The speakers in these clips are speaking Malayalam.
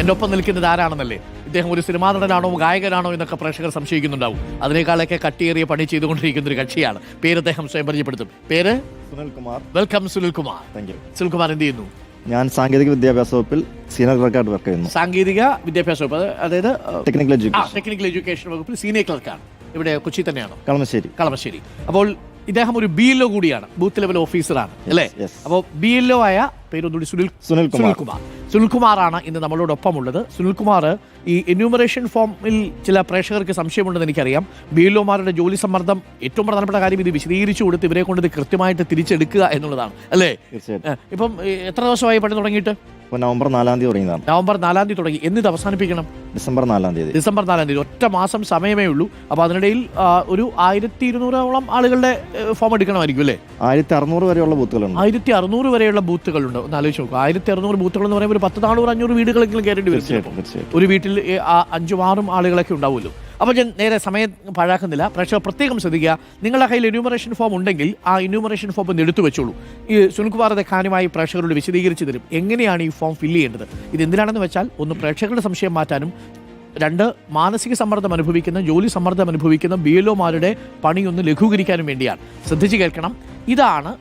എന്റെ ഒപ്പം നിൽക്കുന്നത് ആരാണെന്നല്ലേ? ഇദ്ദേഹം ഒരു സിനിമാ നടനാണോ ഗായകനാണോ എന്നൊക്കെ പ്രേക്ഷകർ സംശയിക്കുന്നുണ്ടാവും. അതിനേക്കാളൊക്കെ കട്ടിയേറിയ പണി ചെയ്തുകൊണ്ടിരിക്കുന്ന ഒരു കക്ഷിയാണ്. പേര് അദ്ദേഹം സ്വയം പരിചയപ്പെടുത്തും. പേര്? Sunil Kumar. Welcome Sunil Kumar. Thank you Sunil Kumar എന്ത് ചെയ്യുന്നു? ഞാൻ സാങ്കേതിക വിദ്യാഭ്യാസ വകുപ്പിൽ സീനിയർ ക്ലർക്കായിട്ട് വർക്ക് ചെയ്യുന്നു. സാങ്കേതിക വിദ്യാഭ്യാസ വകുപ്പ് അതായത് ടെക്നിക്കൽ എഡ്യൂക്കേഷൻ ടെക്നിക്കൽ എഡ്യൂക്കേഷൻ വകുപ്പിൽ സീനിയർ ക്ലർക്കാണ്. ഇവിടെ കൊച്ചി തന്നെയാണോ? കളമശ്ശേരി. കളമശ്ശേരി. അപ്പോൾ ഇദ്ദേഹം ഒരു ബി എൽ ഒ കൂടിയാണ്. ബൂത്ത് ലെവൽ ഓഫീസറാണ് അല്ലേ. അപ്പോൾ ബി എൽ ഒ ആയ പേരൊന്നുകൂടി സുനിൽ സുനിൽ കുമാർ. കുമാർ സുനിൽ കുമാറാണ് ഇന്ന് നമ്മളോടൊപ്പം ഉള്ളത് സുനിൽകുമാർ ഈ എന്യൂമറേഷൻ ഫോമിൽ ചില പ്രേക്ഷകർക്ക് സംശയമുണ്ടെന്ന് എനിക്കറിയാം. ബി എൽ ഒമാരുടെ ജോലി സമ്മർദ്ദം ഏറ്റവും പ്രധാനപ്പെട്ട കാര്യം ഇത് വിശദീകരിച്ചു കൊടുത്ത് ഇവരെ കൊണ്ട് ഇത് കൃത്യമായിട്ട് തിരിച്ചെടുക്കുക എന്നുള്ളതാണ്. അല്ലേ? ഇപ്പം എത്ര ദിവസമായി പണി തുടങ്ങിയിട്ട്? ഇപ്പോൾ നവംബർ നാലാം തീയതി തുടങ്ങിയതാണ്. നവംബർ നാലാം തീയതി തുടങ്ങി. എന്നിത് അവസാനിപ്പിക്കണം? ഡിസംബർ നാലാം തീയതി. ഡിസംബർ നാലാം തീയതി. ഒറ്റ മാസം സമയമേ ഉള്ളൂ. അപ്പോൾ അതിനിടയിൽ ആ, ഒരു ആയിരത്തി ഇരുന്നൂറോളം ആളുകളുടെ ഫോം എടുക്കണമായിരിക്കും അല്ലേ? ആയിരത്തി അറുന്നൂറ് വരെയുള്ള ബൂത്തുകളുണ്ട്. ആയിരത്തി അറുന്നൂറ് വരെയുള്ള ബൂത്തുകളുണ്ട്. ഒന്ന് ആലോചിച്ച് നോക്കുക ആയിരത്തി അറുന്നൂറ് ബൂത്തുകൾ എന്ന് പറയുമ്പോൾ ഒരു പത്ത് നാനൂറ് അഞ്ഞൂറ് വീടുകളെങ്കിലും കയറേണ്ടി വരും തീർച്ചയായിട്ടും തീർച്ചയായിട്ടും. ഒരു വീട്ടിൽ ഏ, ആ അഞ്ചും ആറും ആളുകളൊക്കെ ഉണ്ടാവുമല്ലോ. അപ്പോൾ ഞാൻ നേരെ സമയം പാഴാക്കുന്നില്ല. പ്രേക്ഷകർ പ്രത്യേകം ശ്രദ്ധിക്കുക. നിങ്ങളുടെ കയ്യിൽ എന്യൂമറേഷൻ ഫോം ഉണ്ടെങ്കിൽ ആ എന്യൂമറേഷൻ ഫോം ഒന്ന് എടുത്തു വെച്ചോളൂ. ഈ സുനിൽകുമാർ കാര്യമായി പ്രേക്ഷകരോട് വിശദീകരിച്ച് തരും. എങ്ങനെയാണ് ഈ ഫോം ഫില്ല് ചെയ്യേണ്ടത്? ഇത് എന്തിനാണെന്ന് വെച്ചാൽ ഒന്ന് പ്രേക്ഷകരുടെ സംശയം മാറ്റാനും രണ്ട് മാനസിക സമ്മർദ്ദം അനുഭവിക്കുന്ന ജോലി സമ്മർദ്ദം അനുഭവിക്കുന്ന ബി എൽ ഒമാരുടെ പണി ഒന്ന് ലഘൂകരിക്കാനും വേണ്ടിയാണ്. ശ്രദ്ധിച്ച് കേൾക്കണം. ഇതാണ്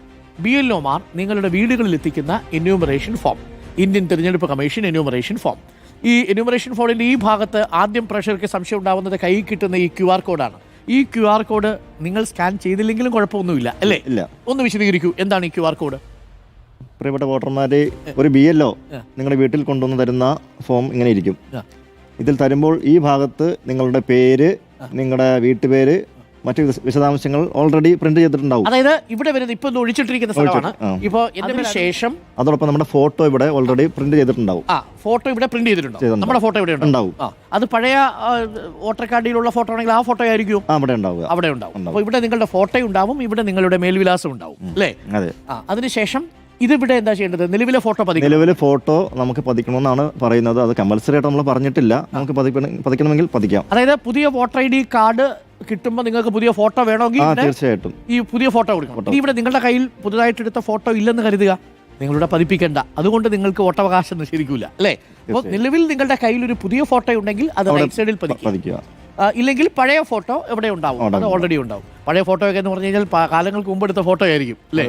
ബി എൽ ഒമാർ നിങ്ങളുടെ വീടുകളിൽ എത്തിക്കുന്ന എന്യൂമറേഷൻ ഫോം ഇന്ത്യൻ തിരഞ്ഞെടുപ്പ് കമ്മീഷൻ എന്യൂമറേഷൻ ഫോം ഈ എന്യൂമറേഷൻ ഫോണിന്റെ ഈ ഭാഗത്ത് ആദ്യം പ്രഷർക്ക് സംശയം ഉണ്ടാവുന്നത് കൈ കിട്ടുന്ന ഈ ക്യു ആർ കോഡാണ് ഈ ക്യു ആർ കോഡ് നിങ്ങൾ സ്കാൻ ചെയ്തില്ലെങ്കിലും കുഴപ്പമൊന്നുമില്ല അല്ലേ? ഇല്ല. ഒന്ന് വിശദീകരിക്കൂ എന്താണ് ഈ ക്യു ആർ കോഡ് പ്രിയപ്പെട്ട വോട്ടർമാരെ ഒരു ബി എൽ ഒ നിങ്ങളുടെ വീട്ടിൽ കൊണ്ടുവന്ന് തരുന്ന ഫോം ഇങ്ങനെ ഇരിക്കും. ഇതിൽ തരുമ്പോൾ ഈ ഭാഗത്ത് നിങ്ങളുടെ പേര് നിങ്ങളുടെ വീട്ടുപേര് മറ്റു വിശ- വിശദാംശങ്ങൾ ഓൾറെഡി പ്രിന്റ് ചെയ്തിട്ടുണ്ടാവും. അതായത് ഇവിടെ വരുന്നത് ഇപ്പൊ ഒഴിച്ചിട്ടിരിക്കുന്ന സ്ഥലമാണ്. ആ. ഇപ്പൊ ശേഷം അതോടൊപ്പം നമ്മുടെ ഫോട്ടോ ഇവിടെ ഓൾറെഡി പ്രിന്റ് ചെയ്തിട്ടുണ്ടാവും. ആ ഫോട്ടോ ഇവിടെ പ്രിന്റ് ചെയ്തിട്ടുണ്ടോ. നമ്മുടെ ഫോട്ടോ ഇവിടെ ഉണ്ടാവും. അത് പഴയ വോട്ടർ കാർഡിലുള്ള ഫോട്ടോ ആണെങ്കിൽ ആ ഫോട്ടോ ആയിരിക്കും അവിടെ ഉണ്ടാവുക. അവിടെ ഉണ്ടാവും. അപ്പൊ അപ്പോൾ ഇവിടെ നിങ്ങളുടെ ഫോട്ടോ ഉണ്ടാവും ഇവിടെ നിങ്ങളുടെ മേൽവിലാസം ഉണ്ടാവും അല്ലേ? അതെ. അതിനുശേഷം ഇതിവിടെ എന്താ ചെയ്യേണ്ടത്? നിലവിലെ ഫോട്ടോ പതി നിലവിലെ ഫോട്ടോ നമുക്ക് പതിക്കണമെന്നാണ് പറയുന്നത്. അത് കമ്പൽസറി ആയിട്ട് നമ്മൾ പറഞ്ഞിട്ടില്ല. നമുക്ക് പതിക്കണമെങ്കിൽ പതിക്കാം. അതായത് പുതിയ വോട്ടർ ഐ ഡി കാർഡ് കിട്ടുമ്പോൾ നിങ്ങൾക്ക് പുതിയ ഫോട്ടോ വേണമെങ്കിൽ ആ ഇവിടെ ഈ പുതിയ ഫോട്ടോ കൊടുക്കണം. ഇനി ഇവിടെ നിങ്ങളുടെ കയ്യിൽ പുതുതായിട്ട് എടുത്ത ഫോട്ടോ ഇല്ലെന്ന് കരുതുക. നിങ്ങളുടെ പതിപ്പിക്കേണ്ട. അതുകൊണ്ട് നിങ്ങൾക്ക് വോട്ടവകാശം നിഷേധിക്കൂല. അല്ലേ? അപ്പോൾ നിലവിൽ നിങ്ങളുടെ കയ്യിൽ ഒരു പുതിയ ഫോട്ടോ ഉണ്ടെങ്കിൽ അത് റൈറ്റ് സൈഡിൽ പതിക്കും പതിക്കുക. ആ, ഇല്ലെങ്കിൽ പഴയ ഫോട്ടോ എവിടെ ഉണ്ടാവും? അത് ഓൾറെഡി ഉണ്ടാവും. പഴയ ഫോട്ടോ ഒക്കെ എന്ന് പറഞ്ഞു കഴിഞ്ഞാൽ പ- കാലങ്ങൾക്ക് മുമ്പ് എടുത്ത ഫോട്ടോ ആയിരിക്കും. അല്ലേ?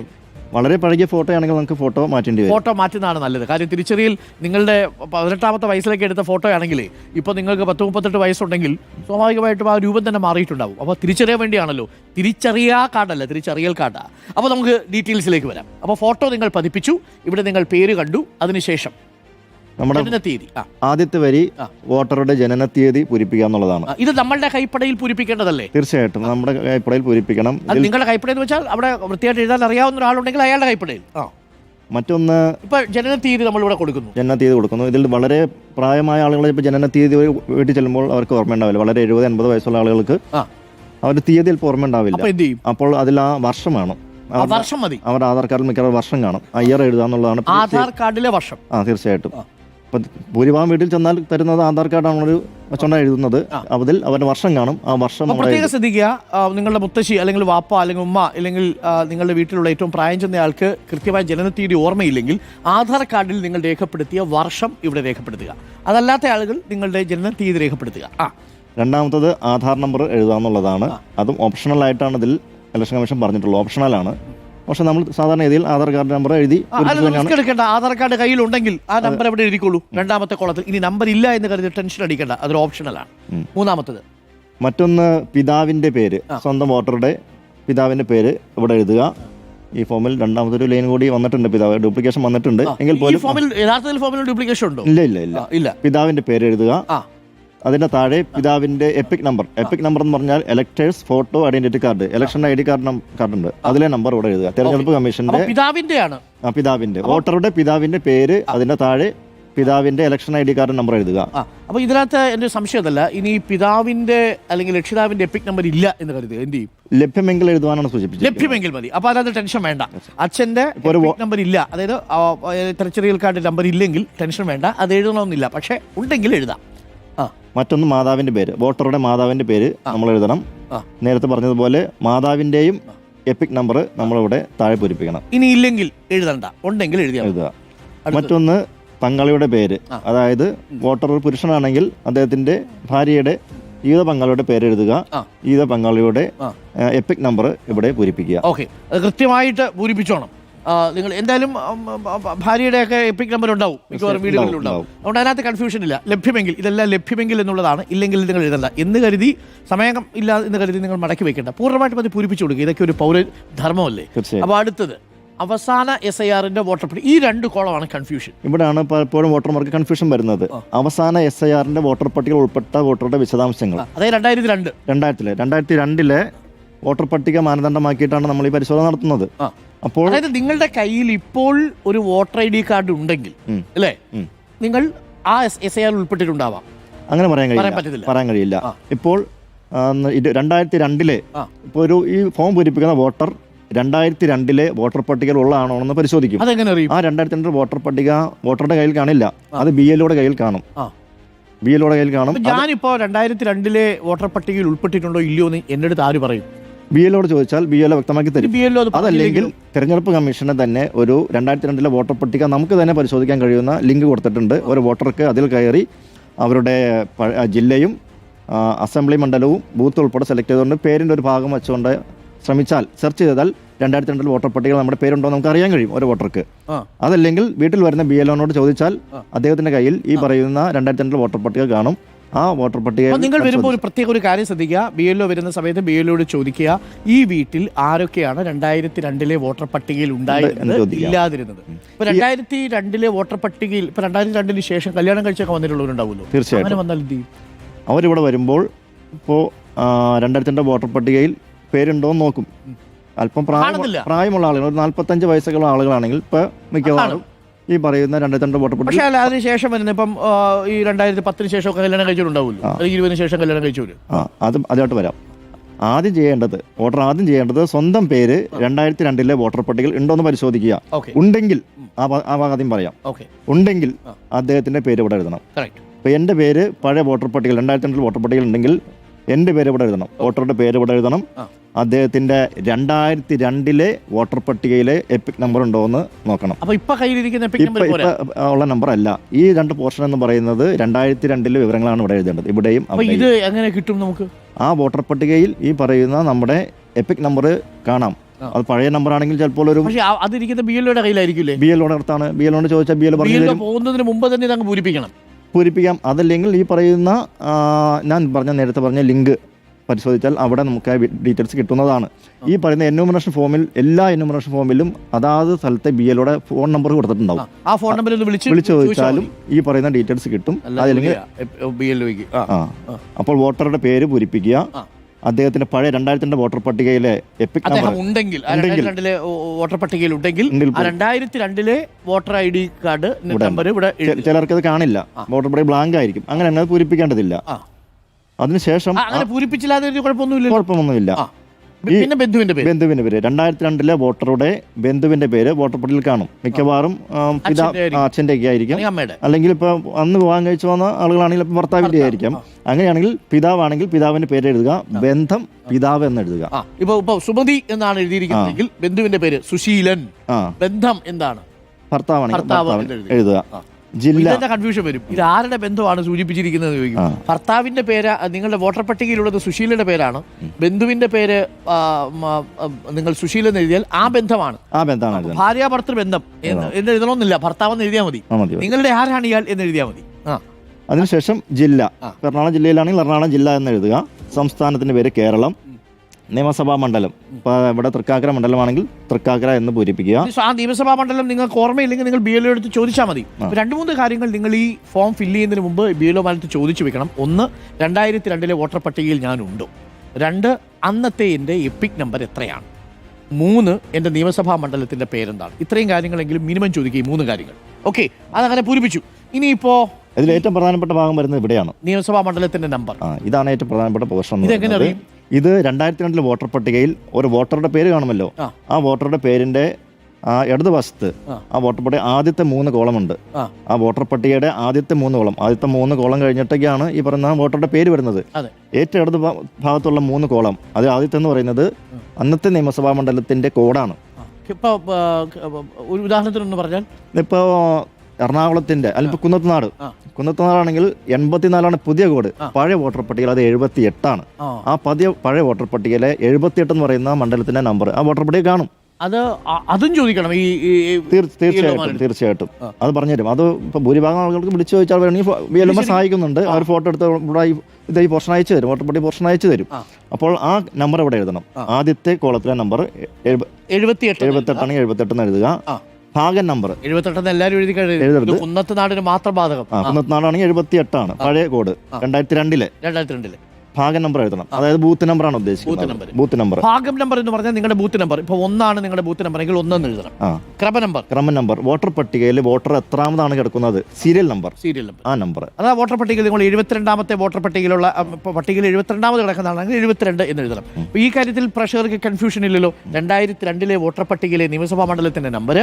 വളരെ പഴകിയ ഫോട്ടോ ആണെങ്കിൽ നമുക്ക് ഫോട്ടോ മാറ്റേണ്ടി വരും. ഫോട്ടോ മാറ്റുന്നതാണ് നല്ലത്. കാര്യം തിരിച്ചറിയിൽ നിങ്ങളുടെ പതിനെട്ടാമത്തെ വയസ്സിലേക്ക് എടുത്ത ഫോട്ടോ ആണെങ്കിൽ ഇപ്പോൾ നിങ്ങൾക്ക് പത്ത് മുപ്പത്തെട്ട് വയസ്സുണ്ടെങ്കിൽ സ്വാഭാവികമായിട്ടും ആ രൂപം തന്നെ മാറിയിട്ടുണ്ടാവും. അപ്പോൾ തിരിച്ചറിയാൻ വേണ്ടിയാണല്ലോ. തിരിച്ചറിയാ കാർഡല്ല തിരിച്ചറിയൽ കാർഡാണ് അപ്പോൾ നമുക്ക് ഡീറ്റെയിൽസിലേക്ക് വരാം. അപ്പോൾ ഫോട്ടോ നിങ്ങൾ പതിപ്പിച്ചു. ഇവിടെ നിങ്ങൾ പേര് കണ്ടു. അതിനുശേഷം നമ്മുടെ ജനന തീയതി ആ. ആദ്യത്തെ വരി വോട്ടറുടെ ജനന തീയതി പൂരിപ്പിക്കുക എന്നുള്ളതാണ്. ഇത് നമ്മളുടെ കൈപ്പടയിൽ പൂരിപ്പിക്കേണ്ടതല്ലേ? തീർച്ചയായിട്ടും. നമ്മുടെ കൈപ്പടയിൽ പൂരിപ്പിക്കണം. നിങ്ങളുടെ കൈപ്പട എന്ന് വെച്ചാൽ അവിടെ വൃത്തിയായിട്ട് എഴുതാൻ അറിയാവുന്ന ഒരാളുണ്ടെങ്കിൽ അയാളുടെ കൈപ്പടയിൽ. ആ. മറ്റൊന്ന് ഇപ്പൊ ജനന തീയതി നമ്മൾ ഇവിടെ കൊടുക്കുന്നു. ജനന തീയതി കൊടുക്കുന്നു. ഇതിൽ വളരെ പ്രായമായ ആളുകൾ ഇപ്പോൾ ജനന തീയതി വീട്ടിൽ ചെല്ലുമ്പോൾ അവർക്ക് ഓർമ്മ ഉണ്ടാവില്ല വളരെ എഴുപത് എൺപത് വയസ്സുള്ള ആളുകൾക്ക് ആ. അവരുടെ തീയതി ഇപ്പോൾ ഓർമ്മ ഉണ്ടാവില്ല എന്ത് ചെയ്യും? അപ്പോൾ അതിൽ ആ വർഷം വേണം. ആ വർഷം മതി. അവരുടെ ആധാർ കാർഡിൽ മിക്കവാറും വർഷം കാണും. ആ ഇയർ എഴുതാന്നുള്ളതാണ് ആധാർ കാർഡിലെ വർഷം. ആ തീർച്ചയായിട്ടും. അപ്പം ഭൂരിഭാഗം വീട്ടിൽ ചെന്നാൽ തരുന്നത് ആധാർ കാർഡാണ് ഒരു വെച്ചോണ്ടാണ് എഴുതുന്നത് അതിൽ അവരുടെ വർഷം കാണും. ആ വർഷം പ്രത്യേകം ശ്രദ്ധിക്കുക നിങ്ങളുടെ മുത്തശ്ശി അല്ലെങ്കിൽ വാപ്പ അല്ലെങ്കിൽ ഉമ്മ അല്ലെങ്കിൽ നിങ്ങളുടെ വീട്ടിലുള്ള ഏറ്റവും പ്രായം ചെന്ന ആൾക്ക് കൃത്യമായ ജനനത്തീയതി ഓർമ്മയില്ലെങ്കിൽ ആധാർ കാർഡിൽ നിങ്ങൾ രേഖപ്പെടുത്തിയ വർഷം ഇവിടെ രേഖപ്പെടുത്തുക. അതല്ലാത്ത ആളുകൾ നിങ്ങളുടെ ജനനത്തീയതി രേഖപ്പെടുത്തുക. ആ. രണ്ടാമത്തത് ആധാർ നമ്പർ എഴുതുക എന്നുള്ളതാണ്. അതും ഓപ്ഷണൽ ആയിട്ടാണ് ഇതിൽ ഇലക്ഷൻ കമ്മീഷൻ പറഞ്ഞിട്ടുള്ളത്. ഓപ്ഷണലാണ് പക്ഷെ നമ്മൾ സാധാരണ രീതിയിൽ ആധാർ കാർഡ് നമ്പർ എഴുതി എടുക്കേണ്ട. ആധാർ കാർഡ് കയ്യിലുണ്ടെങ്കിൽ ആ നമ്പർ എവിടെ എഴുതിക്കോളൂ? രണ്ടാമത്തെ കോളത്തിൽ. ഇനി നമ്പർ ഇല്ല എന്ന് കരുതി ടെൻഷൻ അടിക്കേണ്ട. അതൊരു ഓപ്ഷണലാണ്. മൂന്നാമത്തത്. മറ്റൊന്ന് പിതാവിന്റെ പേര്. സ്വന്തം വോട്ടറുടെ പിതാവിന്റെ പേര് ഇവിടെ എഴുതുക. ഈ ഫോമിൽ രണ്ടാമതൊരു ലൈൻ കൂടി വന്നിട്ടുണ്ട് പിതാവ്. ഡ്യൂപ്ലിക്കേഷൻ വന്നിട്ടുണ്ട്. എങ്കിൽ പോലും ഫോമിൽ യഥാർത്ഥത്തിൽ ഫോമിൽ ഡ്യൂപ്ലിക്കേഷൻ ഉണ്ടോ? ഇല്ല ഇല്ല ഇല്ല. ഇല്ല. പിതാവിന്റെ പേര് എഴുതുക. ആ അതിന്റെ താഴെ പിതാവിന്റെ എപ്പിക് നമ്പർ എപ്പിക് നമ്പർ എന്ന് പറഞ്ഞാൽ electors photo identity card election I D card card ഉണ്ട്. അതിലെ നമ്പർ ഇവിടെ എഴുതുക. തെരഞ്ഞെടുപ്പ് കമ്മീഷന്റെ പിതാവിന്റെയാണ് ആ, പിതാവിന്റെ വോട്ടറുടെ പിതാവിന്റെ പേര് അതിന്റെ താഴെ പിതാവിന്റെ election I D card number എഴുതുക. അപ്പോൾ ഇതിനകത്ത് എന്റെ സംശയം അതല്ല ഇനി പിതാവിന്റെ അല്ലെങ്കിൽ രക്ഷിതാവിന്റെ എപ്പിക് നമ്പർ ഇല്ല എന്ന് കരുതുക. എന്ത് ചെയ്യും? ലഭ്യമെങ്കിൽ എഴുതുവാനാണ് സൂചിപ്പിച്ചത്. ലഭ്യമെങ്കിൽ മതി. അപ്പോൾ അതിനകത്ത് ടെൻഷൻ വേണ്ട. എപ്പിക് നമ്പർ ഇല്ല. അതായത് തിരിച്ചറിയൽ കാർഡ് നമ്പർ ഇല്ലെങ്കിൽ ടെൻഷൻ വേണ്ട. അത് എഴുതണമെന്നില്ല. പക്ഷേ ഉണ്ടെങ്കിൽ എഴുതാം. മറ്റൊന്ന് മാതാവിന്റെ പേര്. വോട്ടറുടെ മാതാവിന്റെ പേര് നമ്മൾ എഴുതണം. നേരത്തെ പറഞ്ഞതുപോലെ മാതാവിന്റെയും എപ്പിക് നമ്പർ നമ്മളിവിടെ താഴെ പൂരിപ്പിക്കണം. ഇനി ഇല്ലെങ്കിൽ എഴുതണ്ട. ഉണ്ടെങ്കിൽ എഴുതുക. മറ്റൊന്ന് പങ്കാളിയുടെ പേര്. അതായത് വോട്ടർ പുരുഷനാണെങ്കിൽ അദ്ദേഹത്തിന്റെ ഭാര്യയുടെ ജീവിത പങ്കാളിയുടെ പേര് എഴുതുക. ഈത ജീവിത പങ്കാളിയുടെ എപ്പിക് നമ്പർ ഇവിടെ പൂരിപ്പിക്കുക. ഓക്കെ. കൃത്യമായിട്ട് പൂരിപ്പിച്ചോണം. നിങ്ങൾ എന്തായാലും ഭാര്യയുടെയൊക്കെ എപ്പിക് നമ്പർ ഉണ്ടാവും. മിക്കവാറും വീടുകളിൽ ഉണ്ടാവും, അതുകൊണ്ട് അതിനകത്ത് കൺഫ്യൂഷൻ ഇല്ല. ലഭ്യമെങ്കിൽ ഇതെല്ലാം ലഭ്യമെങ്കിൽ എന്നുള്ളതാണ്. ഇല്ലെങ്കിൽ നിങ്ങൾ എഴുതണ്ട. എന്ന് കരുതി സമയം ഇല്ല എന്ന് കരുതി നിങ്ങൾ മടക്കി വെക്കേണ്ട. പൂർണമായിട്ടും അത് പൂരിപ്പിച്ചു കൊടുക്കുക. ഇതൊക്കെ ഒരു പൗര ധർമ്മമല്ലേ? അപ്പോൾ അടുത്തത് അവസാന എസ് ഐ ആറിന്റെ വോട്ടർ പട്ടിക. ഈ രണ്ട് കോളമാണ് കൺഫ്യൂഷൻ ഇവിടെയാണ് പലപ്പോഴും വോട്ടർമാർക്ക് കൺഫ്യൂഷൻ വരുന്നത്. അവസാന എസ് ഐ ആറിന്റെ വോട്ടർ പട്ടികയിൽ ഉൾപ്പെട്ട വോട്ടറുടെ വിശദാംശങ്ങൾ. അതായത് രണ്ടായിരത്തി രണ്ട്. രണ്ടായിരത്തിലെ രണ്ടായിരത്തി രണ്ടിലെ വോട്ടർ പട്ടിക മാനദണ്ഡമാക്കിയിട്ടാണ് നമ്മൾ ഈ പരിശോധന നടത്തുന്നത്. അപ്പോൾ അതായത് നിങ്ങളുടെ കയ്യിൽ ഇപ്പോൾ ഒരു വോട്ടർ ഐ ഡി കാർഡ് ഉണ്ടെങ്കിൽ. അല്ലേ? നിങ്ങൾ ആ എസ് ഐ ആർ ഉൾപ്പെട്ടിട്ടുണ്ടാവാം. അങ്ങനെ പറയാൻ കഴിയില്ല. പറയാൻ കഴിയില്ല. ഇപ്പോൾ രണ്ടായിരത്തി രണ്ടിലെ ഇപ്പോൾ ഒരു ഈ ഫോം പൂരിപ്പിക്കുന്ന വോട്ടർ രണ്ടായിരത്തി രണ്ടിലെ വോട്ടർ പട്ടികയിൽ ഉള്ളതാണോ എന്ന് പരിശോധിക്കും ആ രണ്ടായിരത്തി രണ്ടിൽ വോട്ടർ പട്ടിക വോട്ടറുടെ കയ്യിൽ കാണില്ല. അത് ബി എല്ലോടെ കയ്യിൽ കാണും. ബി എല്ലോടെ കയ്യിൽ കാണും. ഞാനിപ്പോ രണ്ടായിരത്തി രണ്ടിലെ വോട്ടർ പട്ടികയിൽ ഉൾപ്പെട്ടിട്ടുണ്ടോ ഇല്ലയോ എന്ന് എന്റെ അടുത്ത് ആര് പറയും? ബി എല്ലോട് ചോദിച്ചാൽ ബി എൽ വ്യക്തമാക്കി തരും ബി എല്ലോ അത് അതല്ലെങ്കിൽ തെരഞ്ഞെടുപ്പ് കമ്മീഷന് തന്നെ ഒരു രണ്ടായിരത്തി രണ്ടിലെ വോട്ടർ പട്ടിക നമുക്ക് തന്നെ പരിശോധിക്കാൻ കഴിയുന്ന ലിങ്ക് കൊടുത്തിട്ടുണ്ട് ഒരു വോട്ടർക്ക് അതിൽ കയറി അവരുടെ ജില്ലയും അസംബ്ലി മണ്ഡലവും ബൂത്ത് ഉൾപ്പെടെ സെലക്ട് ചെയ്തുകൊണ്ട് പേരിന്റെ ഒരു ഭാഗം വെച്ചുകൊണ്ട് ശ്രമിച്ചാൽ സെർച്ച് ചെയ്താൽ രണ്ടായിരത്തി രണ്ടിൽ വോട്ടർ പട്ടിക നമ്മുടെ പേരുണ്ടോ നമുക്ക് അറിയാൻ കഴിയും ഒരു വോട്ടർക്ക്. അതല്ലെങ്കിൽ വീട്ടിൽ വരുന്ന ബി എൽ ചോദിച്ചാൽ. അദ്ദേഹത്തിന്റെ കയ്യിൽ ഈ പറയുന്ന രണ്ടായിരത്തി രണ്ടിൽ വോട്ടർ പട്ടിക കാണും ആ വോട്ടർ പട്ടിക നിങ്ങൾ വരുമ്പോൾ ഒരു പ്രത്യേക ഒരു കാര്യം ശ്രദ്ധിക്കുക. ബി എല്ലോ വരുന്ന സമയത്ത് ബി എല്ലോട് ചോദിക്കുക ഈ വീട്ടിൽ ആരൊക്കെയാണ് രണ്ടായിരത്തി രണ്ടിലെ വോട്ടർ പട്ടികയിൽ ഉണ്ടായിരുന്നത്? ഇല്ലാതിരുന്നത്. ഇപ്പൊ രണ്ടായിരത്തി രണ്ടിലെ വോട്ടർ പട്ടികയിൽ ഇപ്പൊ രണ്ടായിരത്തി രണ്ടിന് ശേഷം കല്യാണം കഴിച്ചൊക്കെ വന്നിട്ടുള്ളവരുണ്ടാവുമല്ലോ? തീർച്ചയായിട്ടും. അങ്ങനെ വന്നാൽ എന്ത് ചെയ്യും? അവരിവിടെ വരുമ്പോൾ ഇപ്പോൾ രണ്ടായിരത്തി രണ്ട് വോട്ടർ പട്ടികയിൽ പേരുണ്ടോ എന്ന് നോക്കും അല്പം പ്രായം പ്രായമുള്ള ആളുകൾ ഒരു നാൽപ്പത്തഞ്ച് വയസ്സുള്ള ആളുകളാണെങ്കിൽ ഇപ്പോൾ മിക്കവാറും ഈ പറയുന്ന രണ്ടായിരത്തി രണ്ട് വോട്ടർ പക്ഷേ അല്ല അതിന് ശേഷം വരുന്ന ഇപ്പം ഈ രണ്ടായിരത്തി പത്തിന് ശേഷം ഒക്കെ കല്യാണം കഴിച്ചിട്ടുണ്ടാവില്ല. അല്ലെങ്കിൽ ഇരുപതിന് ശേഷം കല്യാണം കഴിച്ചവര്. ആ അത് അതായിട്ട് വരാം. ആദ്യം ചെയ്യേണ്ടത് വോട്ടർ ആദ്യം ചെയ്യേണ്ടത് സ്വന്തം പേര് രണ്ടായിരത്തി രണ്ടിലെ വോട്ടർ പട്ടികയിൽ ഉണ്ടോ എന്ന് പരിശോധിക്കുക ഉണ്ടെങ്കിൽ ആ ആദ്യം പറയാം. ഓക്കെ. ഉണ്ടെങ്കിൽ. അദ്ദേഹത്തിന്റെ പേര് ഇവിടെ എഴുതണം. കറക്റ്റ് എന്റെ എന്റെ പേര് പഴയ വോട്ടർ പട്ടികയിൽ രണ്ടായിരത്തി രണ്ടിൽ വോട്ടർ പട്ടികയിൽ ഉണ്ടെങ്കിൽ എന്റെ പേര് ഇവിടെ എഴുതണം. വോട്ടറുടെ പേര് ഇവിടെ എഴുതണം. അദ്ദേഹത്തിന്റെ രണ്ടായിരത്തി രണ്ടിലെ വോട്ടർ പട്ടികയിലെ എപ്പിക് നമ്പർ ഉണ്ടോ എന്ന് നോക്കണം. അപ്പൊ ഇപ്പൊ കയ്യിലിരിക്കുന്ന ഉള്ള നമ്പർ അല്ല. ഈ രണ്ട് പോർഷൻ എന്ന് പറയുന്നത് രണ്ടായിരത്തി രണ്ടിലെ വിവരങ്ങളാണ് ഇവിടെ എഴുതേണ്ടത്. ഇവിടെയും ഇത് എങ്ങനെ കിട്ടും നമുക്ക്? ആ വോട്ടർ പട്ടികയിൽ ഈ പറയുന്ന നമ്മുടെ എപ്പിക് നമ്പർ കാണാം. അത് പഴയ നമ്പർ ആണെങ്കിൽ ചിലപ്പോൾ ഒരു അതിരിക്കുന്ന ബി എല്ലോയുടെ കയ്യിലായിരിക്കില്ലേ ബി എൽ അടുത്താണ്. ബി എൽ ചോദിച്ചാൽ ബി എൽ പറഞ്ഞു പോകുന്നതിന് മുമ്പ് തന്നെ ഇതങ്ങ് പൂരിപ്പിക്കണം. പൂരിപ്പിക്കാം. അതല്ലെങ്കിൽ ഈ പറയുന്ന ഞാൻ പറഞ്ഞ നേരത്തെ പറഞ്ഞ ലിങ്ക് പരിശോധിച്ചാൽ അവിടെ നമുക്ക് ഡീറ്റെയിൽസ് കിട്ടുന്നതാണ്. ഈ പറയുന്ന എന്യൂമറേഷൻ ഫോമിൽ എല്ലാ എന്യൂമറേഷൻ ഫോമിലും അതാത് സ്ഥലത്തെ ബി എല്ലോടെ ഫോൺ നമ്പർ കൊടുത്തിട്ടുണ്ടാവും. ആ, ഫോൺ നമ്പറിൽ വിളിച്ച് വിളിച്ചു ചോദിച്ചാലും ഈ പറയുന്ന ഡീറ്റെയിൽസ് കിട്ടും. അതല്ലെങ്കിൽ. അപ്പോൾ വോട്ടറുടെ പേര് പൂരിപ്പിക്കുക. അദ്ദേഹത്തിന്റെ പഴയ രണ്ടായിരത്തിന്റെ വോട്ടർ പട്ടികയിലെ എപ്പിക് അദ്ദേഹം ഉണ്ടെങ്കിൽ ആ ഉണ്ടെങ്കിൽ. രണ്ടായിരത്തി രണ്ടിലെ വോട്ടർ പട്ടികയിൽ ഉണ്ടെങ്കിൽ ഉണ്ടെങ്കിൽ ആ രണ്ടായിരത്തി രണ്ടിലെ voter I D card number ഇവിടെ എഴുതി. ചിലർക്ക് അത് കാണില്ല വോട്ടർ പട്ടിക ബ്ലാങ്ക് ആയിരിക്കും അങ്ങനെ അങ്ങനെ പൂരിപ്പിക്കേണ്ടതില്ല ആ. അതിനുശേഷം ആ, അങ്ങനെ പൂരിപ്പിച്ചില്ലാതെ ഒരു കുഴപ്പമൊന്നുമില്ല കുഴപ്പമൊന്നുമില്ല ആ. പിന്നെ ബന്ധുവിന്റെ പേര്. ബന്ധുവിന്റെ പേര്. രണ്ടായിരത്തി രണ്ടിലെ വോട്ടറുടെ ബന്ധുവിന്റെ പേര് വോട്ടർ പട്ടികയിൽ കാണും. മിക്കവാറും പിതാ അച്ഛന്റെ ആയിരിക്കും. ഒക്കെ ആയിരിക്കും. അല്ലെങ്കിൽ ഇപ്പൊ അന്ന് വിവാഹം കഴിച്ചു വന്ന ആളുകളാണെങ്കിൽ ഇപ്പൊ ഭർത്താവിന്റെ ആയിരിക്കും അങ്ങനെയാണെങ്കിൽ പിതാവാണെങ്കിൽ പിതാവിന്റെ പേര് എഴുതുക ബന്ധം പിതാവ് എന്ന് എഴുതുക. ഇപ്പൊ ഇപ്പൊ സുമതി എന്നാണ് എഴുതിയിരിക്കുന്നതെങ്കിൽ ബന്ധുവിന്റെ പേര് സുശീലൻ. ബന്ധം എന്താണ്? ഭർത്താവാണെങ്കിൽ ഭർത്താവ് എന്ന് എഴുതുക. ജില്ല. കൺഫ്യൂഷൻ വരും. ഇത് ആരുടെ ബന്ധമാണ് സൂചിപ്പിച്ചിരിക്കുന്നത് ചോദിക്കും. ഭർത്താവിന്റെ പേര് നിങ്ങളുടെ വോട്ടർ പട്ടികയിലുള്ളത് സുശീലയുടെ പേരാണ്. ബന്ധുവിന്റെ പേര് നിങ്ങൾ സുശീൽ എന്ന് എഴുതിയാൽ ആ ബന്ധമാണ്. ആ ബന്ധമാണ് ഭാര്യ ഭർത്തൃ ബന്ധം. എന്ന് എഴുതണമെന്നില്ല. ഭർത്താവ് എന്ന് എഴുതിയാൽ മതി. നിങ്ങളുടെ ആരാണ് ഇയാൾ എന്ന് എഴുതിയാൽ മതി. ആ. അതിനുശേഷം ജില്ല. എറണാകുളം ജില്ലയിലാണെങ്കിൽ എറണാകുളം ജില്ല എന്ന് എഴുതുക. സംസ്ഥാനത്തിന്റെ പേര് കേരളം. നിയമസഭാ മണ്ഡലം. ഇപ്പൊ ഇവിടെ തൃക്കാക്കര മണ്ഡലമാണെങ്കിൽ തൃക്കാക്കര എന്ന് പൂരിപ്പിക്കുക. ആ നിയമസഭാ മണ്ഡലം നിങ്ങൾക്ക് ഓർമ്മയില്ലെങ്കിൽ നിങ്ങൾ ബി എൽ എടുത്ത് ചോദിച്ചാൽ മതി. രണ്ട് മൂന്ന് കാര്യങ്ങൾ നിങ്ങൾ ഈ ഫോം ഫില്ല് ചെയ്യുന്നതിന് മുമ്പ് ബി എൽ മാലത്ത് ചോദിച്ചു വെക്കണം. ഒന്ന് രണ്ടായിരത്തി രണ്ടിലെ വോട്ടർ പട്ടികയിൽ ഞാനുണ്ടോ. രണ്ട് അന്നത്തെ എന്റെ എപ്പിക് നമ്പർ എത്രയാണ്? മൂന്ന് എന്റെ നിയമസഭാ മണ്ഡലത്തിന്റെ പേരെന്താണ്? ഇത്രയും കാര്യങ്ങളെങ്കിലും മിനിമം ചോദിക്കുക ഈ മൂന്ന് കാര്യങ്ങൾ. ഓക്കെ അതങ്ങനെ പൂരിപ്പിച്ചു. ഇനിയിപ്പോൾ ഇതിൽ ഏറ്റവും പ്രധാനപ്പെട്ട ഭാഗം വരുന്നത് ഇവിടെയാണ്. നിയമസഭാ മണ്ഡലത്തിന്റെ നമ്പർ ഇതാണ് ഏറ്റവും പ്രധാനപ്പെട്ട പോർഷൻ ഇതെങ്ങനെ പറയുന്നത്. ഇത് രണ്ടായിരത്തി രണ്ടിലെ വോട്ടർ പട്ടികയിൽ ഒരു വോട്ടറുടെ പേര് കാണുമല്ലോ. ആ. വോട്ടറുടെ പേരിന്റെ ആ ഇടതുവശത്ത് ആ. വോട്ടർ പട്ടിക ആദ്യത്തെ മൂന്ന് കോളം ഉണ്ട് ആ വോട്ടർ പട്ടികയുടെ ആദ്യത്തെ മൂന്ന് കോളം. ആദ്യത്തെ മൂന്ന് കോളം കഴിഞ്ഞിട്ടൊക്കെയാണ് ഈ പറയുന്ന വോട്ടറുടെ പേര് വരുന്നത്. ഏറ്റവും ഇടതു ഭാഗത്തുള്ള മൂന്ന് കോളം. അത് ആദ്യത്തെ എന്ന് പറയുന്നത് അന്നത്തെ നിയമസഭാ മണ്ഡലത്തിന്റെ കോഡാണ്. ഇപ്പോൾ ഒരു ഉദാഹരണത്തിനൊന്ന് പറഞ്ഞാൽ? ഇപ്പോൾ എറണാകുളത്തിന്റെ അല്ലെങ്കിൽ കുന്നത്തുനാട്. കുന്നത്തുനാടാണെങ്കിൽ എൺപത്തിനാലാണ് പുതിയ കോഡ്. പഴയ വോട്ടർ പട്ടികയിൽ അത് എഴുപത്തി എട്ടാണ് ആ. പതിയ പഴയ വോട്ടർ പട്ടികയിലെ എഴുപത്തിയെട്ട് എന്ന് പറയുന്ന മണ്ഡലത്തിന്റെ നമ്പർ ആ വോട്ടർ പട്ടിക കാണും. അത് അതും ചോദിക്കണം ഈ ഈ- ഈ- തീർ- തീർച്ചയായിട്ടും. തീർച്ചയായിട്ടും. അത് പറഞ്ഞുതരും. അത് ഇപ്പൊ ഭൂരിഭാഗം ആളുകൾക്ക് വിളിച്ചു ചോദിച്ചാൽ വേണമെങ്കിൽ എൽ എം എസ് സഹായിക്കുന്നുണ്ട്. അവർ ഫോട്ടോ എടുത്ത് ഇവിടെ ഇത് ഈ പോർഷൻ അയച്ചു തരും. വോട്ടർ പട്ടിക പോർഷൻ അയച്ചു തരും. അപ്പോൾ ആ നമ്പർ ഇവിടെ എഴുതണം? ആദ്യത്തെ കോളത്തിലെ നമ്പർ എഴുപത്തിയെട്ട് എഴുപത്തെട്ടാണെങ്കിൽ എഴുപത്തെട്ടെന്ന് എഴുതുക. ഭാഗൻ നമ്പർ. എഴുപത്തെട്ടെന്ന് എല്ലാവരും എഴുതി കഴിഞ്ഞു കുന്നത്ത് നാടിന് മാത്രം ബാധകം. കുന്നത്ത് നാടാണെങ്കിൽ എഴുപത്തി എട്ടാണ് പഴയ കോഡ്. രണ്ടായിരത്തി രണ്ടിലെ. രണ്ടായിരത്തി രണ്ടിൽ. ഭാഗം നമ്പർ എഴുതണം. അതായത് ബൂത്ത് നമ്പർ ആണ് ഉദ്ദേശിക്കുന്നത്. ബൂത്ത് നമ്പർ ഭാഗം നമ്പർ എന്ന് പറഞ്ഞാൽ നിങ്ങളുടെ ബൂത്ത് നമ്പർ ഇപ്പൊ ഒന്നാണ് നിങ്ങളുടെ ബൂത്ത് നമ്പർ എങ്കിൽ ഒന്നെന്ന് എഴുതണം. ക്രമ നമ്പർ ക്രമ നമ്പർ വോട്ടർ പട്ടികയിൽ വോട്ടർ എത്രാമതാണ് കിടക്കുന്നത്? സീരിയൽ നമ്പർ സീരിയൽ നമ്പർ ആ നമ്പർ അതാ വോട്ടർ പട്ടികയിൽ നിങ്ങൾ എഴുപത്തിരണ്ടാമത്തെ വോട്ടർ പട്ടികയിലുള്ള പട്ടികയിൽ എഴുപത്തിരണ്ടാമത് കിടക്കുന്നതാണെങ്കിൽ എഴുപത്തിരണ്ട് എന്ന് എഴുതണം. ഈ കാര്യത്തിൽ പ്രഷർക്ക് കൺഫ്യൂഷൻ ഇല്ലല്ലോ. രണ്ടായിരത്തി രണ്ടിലെ വോട്ടർ പട്ടികയിലെ നിയമസഭാ മണ്ഡലത്തിന്റെ നമ്പർ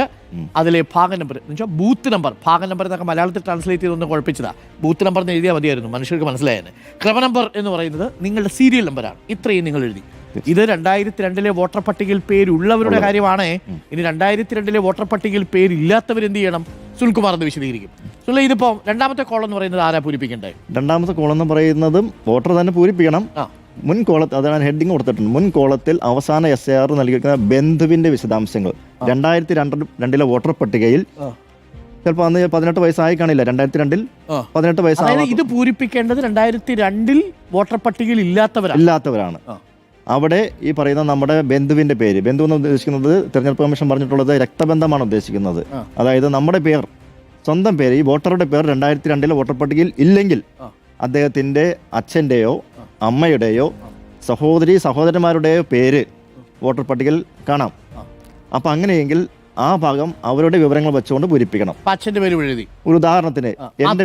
അതിലെ ഭാഗം നമ്പർ എന്ന് വെച്ചാൽ ബൂത്ത് നമ്പർ ഭാഗം നമ്പർ എന്നൊക്കെ മലയാളത്തിൽ ട്രാൻസ്ലേറ്റ് ചെയ്തൊന്ന് കുഴപ്പിച്ചതാ. ബൂത്ത് നമ്പർ എന്ന് എഴുതിയാൽ മതിയായിരുന്നു. മനുഷ്യർക്ക് മനസ്സിലായത് ക്രമ നമ്പർ എന്ന് പറയുന്നത് നിങ്ങളുടെ സീരിയൽ നമ്പറാണ് ഇത്രയും നിങ്ങൾ എഴുതി. ഇത് രണ്ടായിരത്തി രണ്ടിലെ വോട്ടർ പട്ടികയിൽ പേരുള്ളവരുടെ കാര്യമാണ്. ഇനി രണ്ടായിരത്തി രണ്ടിലെ വോട്ടർ പട്ടികയിൽ പേരില്ലാത്തവർ എന്ത് ചെയ്യണം? സുൽകുമാർ എന്ന് വിശദീകരിക്കും. സുനിൽ ഇതിപ്പോ രണ്ടാമത്തെ കോളം എന്ന് പറയുന്നത് ആരാ പൂരിപ്പിക്കണ്ടേ? രണ്ടാമത്തെ കോളം എന്ന് പറയുന്നതും വോട്ടർ തന്നെ പൂരിപ്പിക്കണം. ആ. മുൻ കോളത്തിൽ അതാണ് ഹെഡിങ് കൊടുത്തിട്ടുണ്ട്. മുൻ കോളത്തിൽ അവസാന എസ് എ ആർ നൽകിയിരിക്കുന്ന ബന്ധുവിന്റെ വിശദാംശങ്ങൾ. രണ്ടായിരത്തി രണ്ട് രണ്ടിലെ വോട്ടർ പട്ടികയിൽ. ചിലപ്പോൾ അന്ന് പതിനെട്ട് വയസ്സായി കാണില്ല രണ്ടായിരത്തി രണ്ടിൽ. പതിനെട്ട് വയസ്സായി ഇത് പൂരിപ്പിക്കേണ്ടത് രണ്ടായിരത്തി രണ്ടിൽ വോട്ടർ പട്ടികയിൽ ഇല്ലാത്തവരാണ് ഇല്ലാത്തവരാണ്. അവിടെ ഈ പറയുന്ന നമ്മുടെ ബന്ധുവിന്റെ പേര് ബന്ധു എന്ന് ഉദ്ദേശിക്കുന്നത് തെരഞ്ഞെടുപ്പ് കമ്മീഷൻ പറഞ്ഞിട്ടുള്ളത് രക്തബന്ധമാണ് ഉദ്ദേശിക്കുന്നത്. അതായത് നമ്മുടെ പേർ സ്വന്തം പേര് ഈ വോട്ടറുടെ പേർ രണ്ടായിരത്തി രണ്ടിലെ വോട്ടർ പട്ടികയിൽ ഇല്ലെങ്കിൽ. അദ്ദേഹത്തിന്റെ അച്ഛന്റെയോ അമ്മയുടെയോ സഹോദരി സഹോദരന്മാരുടെയോ പേര് വോട്ടർ പട്ടികയിൽ കാണാം. അപ്പൊ അങ്ങനെയെങ്കിൽ ആ ഭാഗം അവരുടെ വിവരങ്ങൾ വെച്ചുകൊണ്ട് പൂരിപ്പിക്കണം. അച്ഛന്റെ പേര് എഴുതി. ഒരു ഉദാഹരണത്തിന് എന്റെ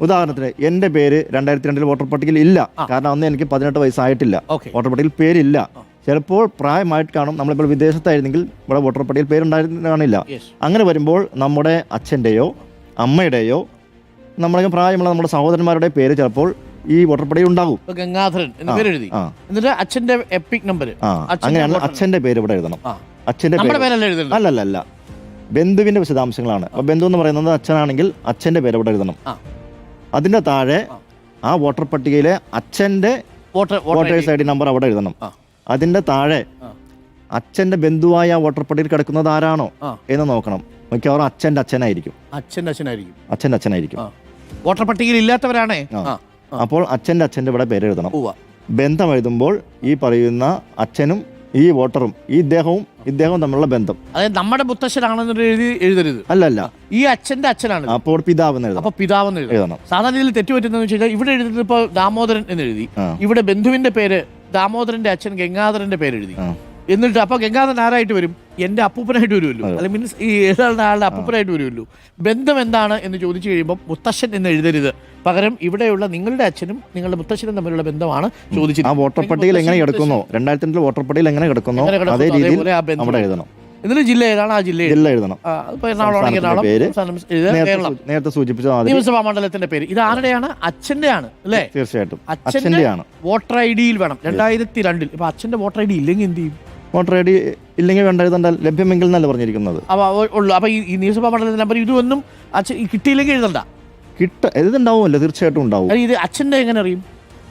ഉദാഹരണത്തിന് എന്റെ പേര് രണ്ടായിരത്തി രണ്ടിൽ വോട്ടർ പട്ടികയിൽ ഇല്ല. കാരണം അന്ന് എനിക്ക് പതിനെട്ട് വയസ്സായിട്ടില്ല. വോട്ടർ പട്ടികയിൽ പേരില്ല. ചിലപ്പോൾ പ്രായമായിട്ട് കാണും. നമ്മളിപ്പോൾ വിദേശത്തായിരുന്നെങ്കിൽ ഇവിടെ വോട്ടർ പട്ടികയിൽ പേരുണ്ടായിരുന്ന കാണില്ല അങ്ങനെ വരുമ്പോൾ നമ്മുടെ അച്ഛന്റെയോ അമ്മയുടെയോ നമ്മുടെ പ്രായമുള്ള നമ്മുടെ സഹോദരന്മാരുടെ പേര് ചിലപ്പോൾ ഈ വോട്ടർ പട്ടികയിൽ ഉണ്ടാകും. ഗംഗാധരൻ എന്നിട്ട് അച്ഛന്റെ എപ്പിക് നമ്പർ അങ്ങനെയാണ് അച്ഛന്റെ പേര് ഇവിടെ എഴുതണം. അച്ഛന്റെ അല്ലല്ല അല്ല ബന്ധുവിന്റെ വിശദാംശങ്ങളാണ്. അപ്പോൾ ബന്ധു എന്ന് പറയുന്നത് അച്ഛനാണെങ്കിൽ അച്ഛന്റെ പേര് അവിടെ എഴുതണം. അതിന്റെ താഴെ ആ. വോട്ടർ പട്ടികയിലെ അച്ഛന്റെ വോട്ടേഴ്സ് ഐ ഡി നമ്പർ അവിടെ എഴുതണം. അതിന്റെ താഴെ. അച്ഛന്റെ ബന്ധുവായ വോട്ടർ പട്ടികയിൽ കിടക്കുന്നത് ആരാണോ എന്ന് നോക്കണം. മിക്കവാറും അച്ഛന്റെ അച്ഛനായിരിക്കും. അച്ഛന്റെ അച്ഛനായിരിക്കും. അച്ഛന്റെ അച്ഛനായിരിക്കും. വോട്ടർ പട്ടികയിൽ ഇല്ലാത്തവരാണേ. അപ്പോൾ അച്ഛന്റെ അച്ഛന്റെ ഇവിടെ പേര് എഴുതണം. ബന്ധം എഴുതുമ്പോൾ ഈ പറയുന്ന അച്ഛനും ഈ വോട്ടറും ഈ ഇദ്ദേഹവും ഇദ്ദേഹവും തമ്മിലുള്ള ബന്ധം. അതായത് നമ്മുടെ മുത്തശ്ശനാണെന്ന് എഴുതി എഴുതരുത്. അല്ലല്ല ഈ അച്ഛന്റെ അച്ഛനാണ്. അപ്പോൾ പിതാവെന്ന് എഴുതണം. അപ്പൊ പിതാവെന്ന് എഴുതണം. എഴുതണം. സാധാരണ ഇതിൽ തെറ്റുപറ്റുന്നതെന്ന് വെച്ച് കഴിഞ്ഞാൽ ഇവിടെ എഴുതുന്നത് ഇപ്പോൾ ദാമോദരൻ എന്ന് എഴുതി. ആ. ഇവിടെ ബന്ധുവിന്റെ പേര് ദാമോദരന്റെ അച്ഛൻ ഗംഗാധരന്റെ പേര് എഴുതി. ആ. എന്നിട്ട് അപ്പൊ ഗംഗാധരൻ ആരായിട്ട് വരും? എന്റെ അപ്പൂപ്പനായിട്ട് വരുമല്ലോ. അതെ. അല്ലെ മീൻസ് ഈ എഴുതാളുടെ ആളുടെ അപ്പൂപ്പനായിട്ട് വരുമല്ലോ. ബന്ധം എന്താണ് എന്ന് ചോദിച്ചു കഴിയുമ്പോൾ മുത്തശ്ശൻ എന്ന് എഴുതരുത്. പകരം ഇവിടെയുള്ള നിങ്ങളുടെ അച്ഛനും നിങ്ങളുടെ മുത്തശ്ശനും തമ്മിലുള്ള ബന്ധമാണ് ചോദിച്ചത് ആ വോട്ടർ പട്ടികയിൽ എങ്ങനെ എടുക്കുന്നു രണ്ടായിരത്തി രണ്ടിൽ വോട്ടർ പട്ടികയിൽ എങ്ങനെ എടുക്കുന്നു അതേ രീതിയിൽ അവിടെ എഴുതണം. എന്നിട്ട് ജില്ല ഏതാണ്? ആ ജില്ല. ജില്ല എഴുതണം. എറണാകുളം കേരളം. നേരത്തെ സൂചിപ്പിച്ച നിയമസഭാ മണ്ഡലത്തിന്റെ പേര്. ഇത് ആരുടെയാണ്? അച്ഛന്റെ ആണ് അല്ലേ? തീർച്ചയായിട്ടും. അച്ഛന്റെ അച്ഛന്റെയാണ്. വോട്ടർ ഐ ഡിയിൽ വേണം. രണ്ടായിരത്തി രണ്ടിൽ. ഇപ്പൊ അച്ഛന്റെ വോട്ടർ ഐ ഡി ഇല്ലെങ്കിൽ എന്ത് ചെയ്യും? വോട്ടർ ഐ ഡി ഇല്ലെങ്കിൽ വേണ്ട എഴുതണ്ട ലഭ്യമെങ്കിൽ എന്നല്ല പറഞ്ഞിരിക്കുന്നത്. അപ്പൊ ഉള്ളു. അപ്പൊ ഈ- നിയമസഭാ മണ്ഡലത്തിന്റെ നമ്പർ ഇതൊന്നും അച്ഛൻ കിട്ടിയില്ലെങ്കിൽ എഴുതണ്ട. കിട്ട ഇതുണ്ടാവുമല്ലോ തീർച്ചയായിട്ടും ഉണ്ടാവും. ഇത് അച്ഛന്റെ എങ്ങനെ അറിയും?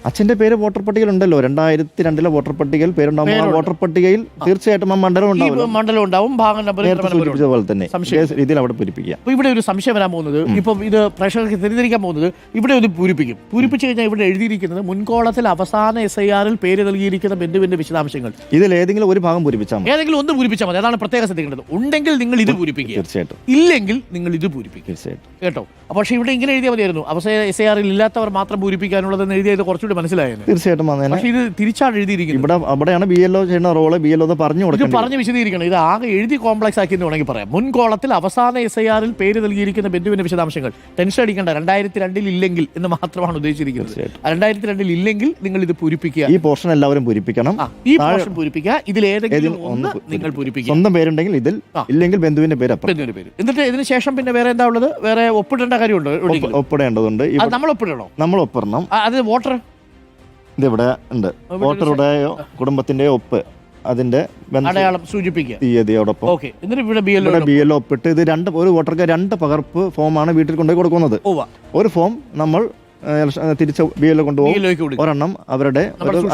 അച്ഛന്റെ പേര് വോട്ടർ പട്ടികയിൽ ഉണ്ടല്ലോ. രണ്ടായിരത്തി രണ്ടിലെ വോട്ടർ പട്ടികയിൽ പേരുണ്ടാകുമ്പോൾ ആ പേരുണ്ട്. വോട്ടർ പട്ടികയിൽ തീർച്ചയായിട്ടും ആ മണ്ഡലം ഉണ്ടാവും മണ്ഡലം ഉണ്ടാവും ഭാഗം നമ്പർ നേരത്തെ സൂചിപ്പിച്ച പോലെ തന്നെ. രീതിയിൽ അവിടെ പൂരിപ്പിക്കുക. അപ്പൊ ഇവിടെ ഒരു സംശയം വരാൻ പോകുന്നത് ഇപ്പം ഇത് പ്രേക്ഷകർക്ക് തിരിതിരിക്കാൻ പോകുന്നത് ഇവിടെ ഒരു പൂരിപ്പിക്കും. പൂരിപ്പിച്ചു കഴിഞ്ഞാൽ ഇവിടെ എഴുതിയിരിക്കുന്നത് മുൻകോളത്തിൽ അവസാന എസ് ഐ ആറിൽ പേര് നൽകിയിരിക്കുന്ന ബന്ധുവിന്റെ വിശദാംശങ്ങൾ. ഇതിൽ ഏതെങ്കിലും ഒരു ഭാഗം പൂരിപ്പിച്ചാൽ മതി. ഏതെങ്കിലും ഒന്ന് പൂരിപ്പിച്ചാൽ മതി. അതാണ് പ്രത്യേക ശ്രദ്ധിക്കേണ്ടത്. ഉണ്ടെങ്കിൽ നിങ്ങൾ ഇത് പൂരിപ്പിക്കുക. തീർച്ചയായിട്ടും. ഇല്ലെങ്കിൽ നിങ്ങൾ ഇത് പൂരിപ്പിക്കുക. തീർച്ചയായിട്ടും. കേട്ടോ? അപ്പോൾ പക്ഷേ ഇവിടെ ഇങ്ങനെ എഴുതിയാൽ മതിയായിരുന്നു. അവസാന എസ് ഐ ആറിൽ ഇല്ലാത്തവർ മാത്രം പൂരിപ്പിക്കാനുള്ളതെന്ന് എഴുതിയത് കുറച്ചുകൂടി മനസ്സിലായത് തീർച്ചയായിട്ടും വന്നേനെ പക്ഷേ ഇത് തിരിച്ചാണ് എഴുതിയിരിക്കുന്നത്. ഇവിടെ അവിടെയാണ് ബി എൽ ഒ ചെയ്യുന്ന റോൾ ബി എൽ ഒ പറഞ്ഞു ഇത് കൊടുക്കേണ്ടത് പറഞ്ഞ് വിശദീകരിക്കണം. ഇത് ആകെ എഴുതി കോംപ്ലക്സ് ആക്കി എന്ന് വേണമെങ്കിൽ പറയാം. മുൻകോളത്തിൽ അവസാന എസ് ഐ ആറിൽ പേര് നൽകിയിരിക്കുന്ന ബന്ധുവിന്റെ വിശദാംശങ്ങൾ. ടെൻഷൻ അടിക്കേണ്ട. രണ്ടായിരത്തി രണ്ടിൽ ഇല്ലെങ്കിൽ എന്ന് മാത്രമാണ് ഉദ്ദേശിച്ചിരിക്കുന്നത്. രണ്ടായിരത്തി രണ്ടിൽ ഇല്ലെങ്കിൽ നിങ്ങൾ ഇത് പൂരിപ്പിക്കുക. ഈ പോർഷൻ എല്ലാവരും പൂരിപ്പിക്കണം. ആ, ഈ താഴെ- പോർഷൻ പൂരിപ്പിക്കുക. ഇതിൽ ഏതെങ്കിലും ഒന്ന് ഒന്ന് നിങ്ങൾ പൂരിപ്പിക്കുക. സ്വന്തം പേരുണ്ടെങ്കിൽ ഇതിൽ ആ. ഇല്ലെങ്കിൽ ബന്ധുവിന്റെ പേര് അപ്പുറം. ബന്ധുവിന്റെ പേര്. എന്നിട്ട് ഇതിന് ശേഷം പിന്നെ വേറെ എന്താ ഉള്ളത്? വേറെ ഒപ്പിടേണ്ട കാര്യമുണ്ടോ എവിടെയെങ്കിലും? ഒപ്പിടേണ്ടതുണ്ട്. അത് നമ്മൾ ഒപ്പിടണോ? നമ്മൾ ഒപ്പിടണം. ആ, അത് വോട്ടർ ഇതിവിടെ ഉണ്ട്. ഇവിടെ വോട്ടറുടെയോ കുടുംബത്തിന്റെയോ ഒപ്പ് അതിന്റെ അടയാളം സൂചിപ്പിക്കുക. തീയതിയോടൊപ്പം. ഓക്കെ എന്നിട്ട് ഇവിടെ ബി എൽ ഇവിടെ ബി എൽ ഒപ്പിട്ട് ഇത് രണ്ട് ഒരു വോട്ടർക്ക് രണ്ട് പകർപ്പ് ഫോമാണ് വീട്ടിൽ കൊണ്ടുപോയി കൊടുക്കുന്നത്. ഒരു ഫോം നമ്മൾ തിരിച്ച് ബി എൽ കൊണ്ടുപോകും. ഒരെണ്ണം അവരുടെ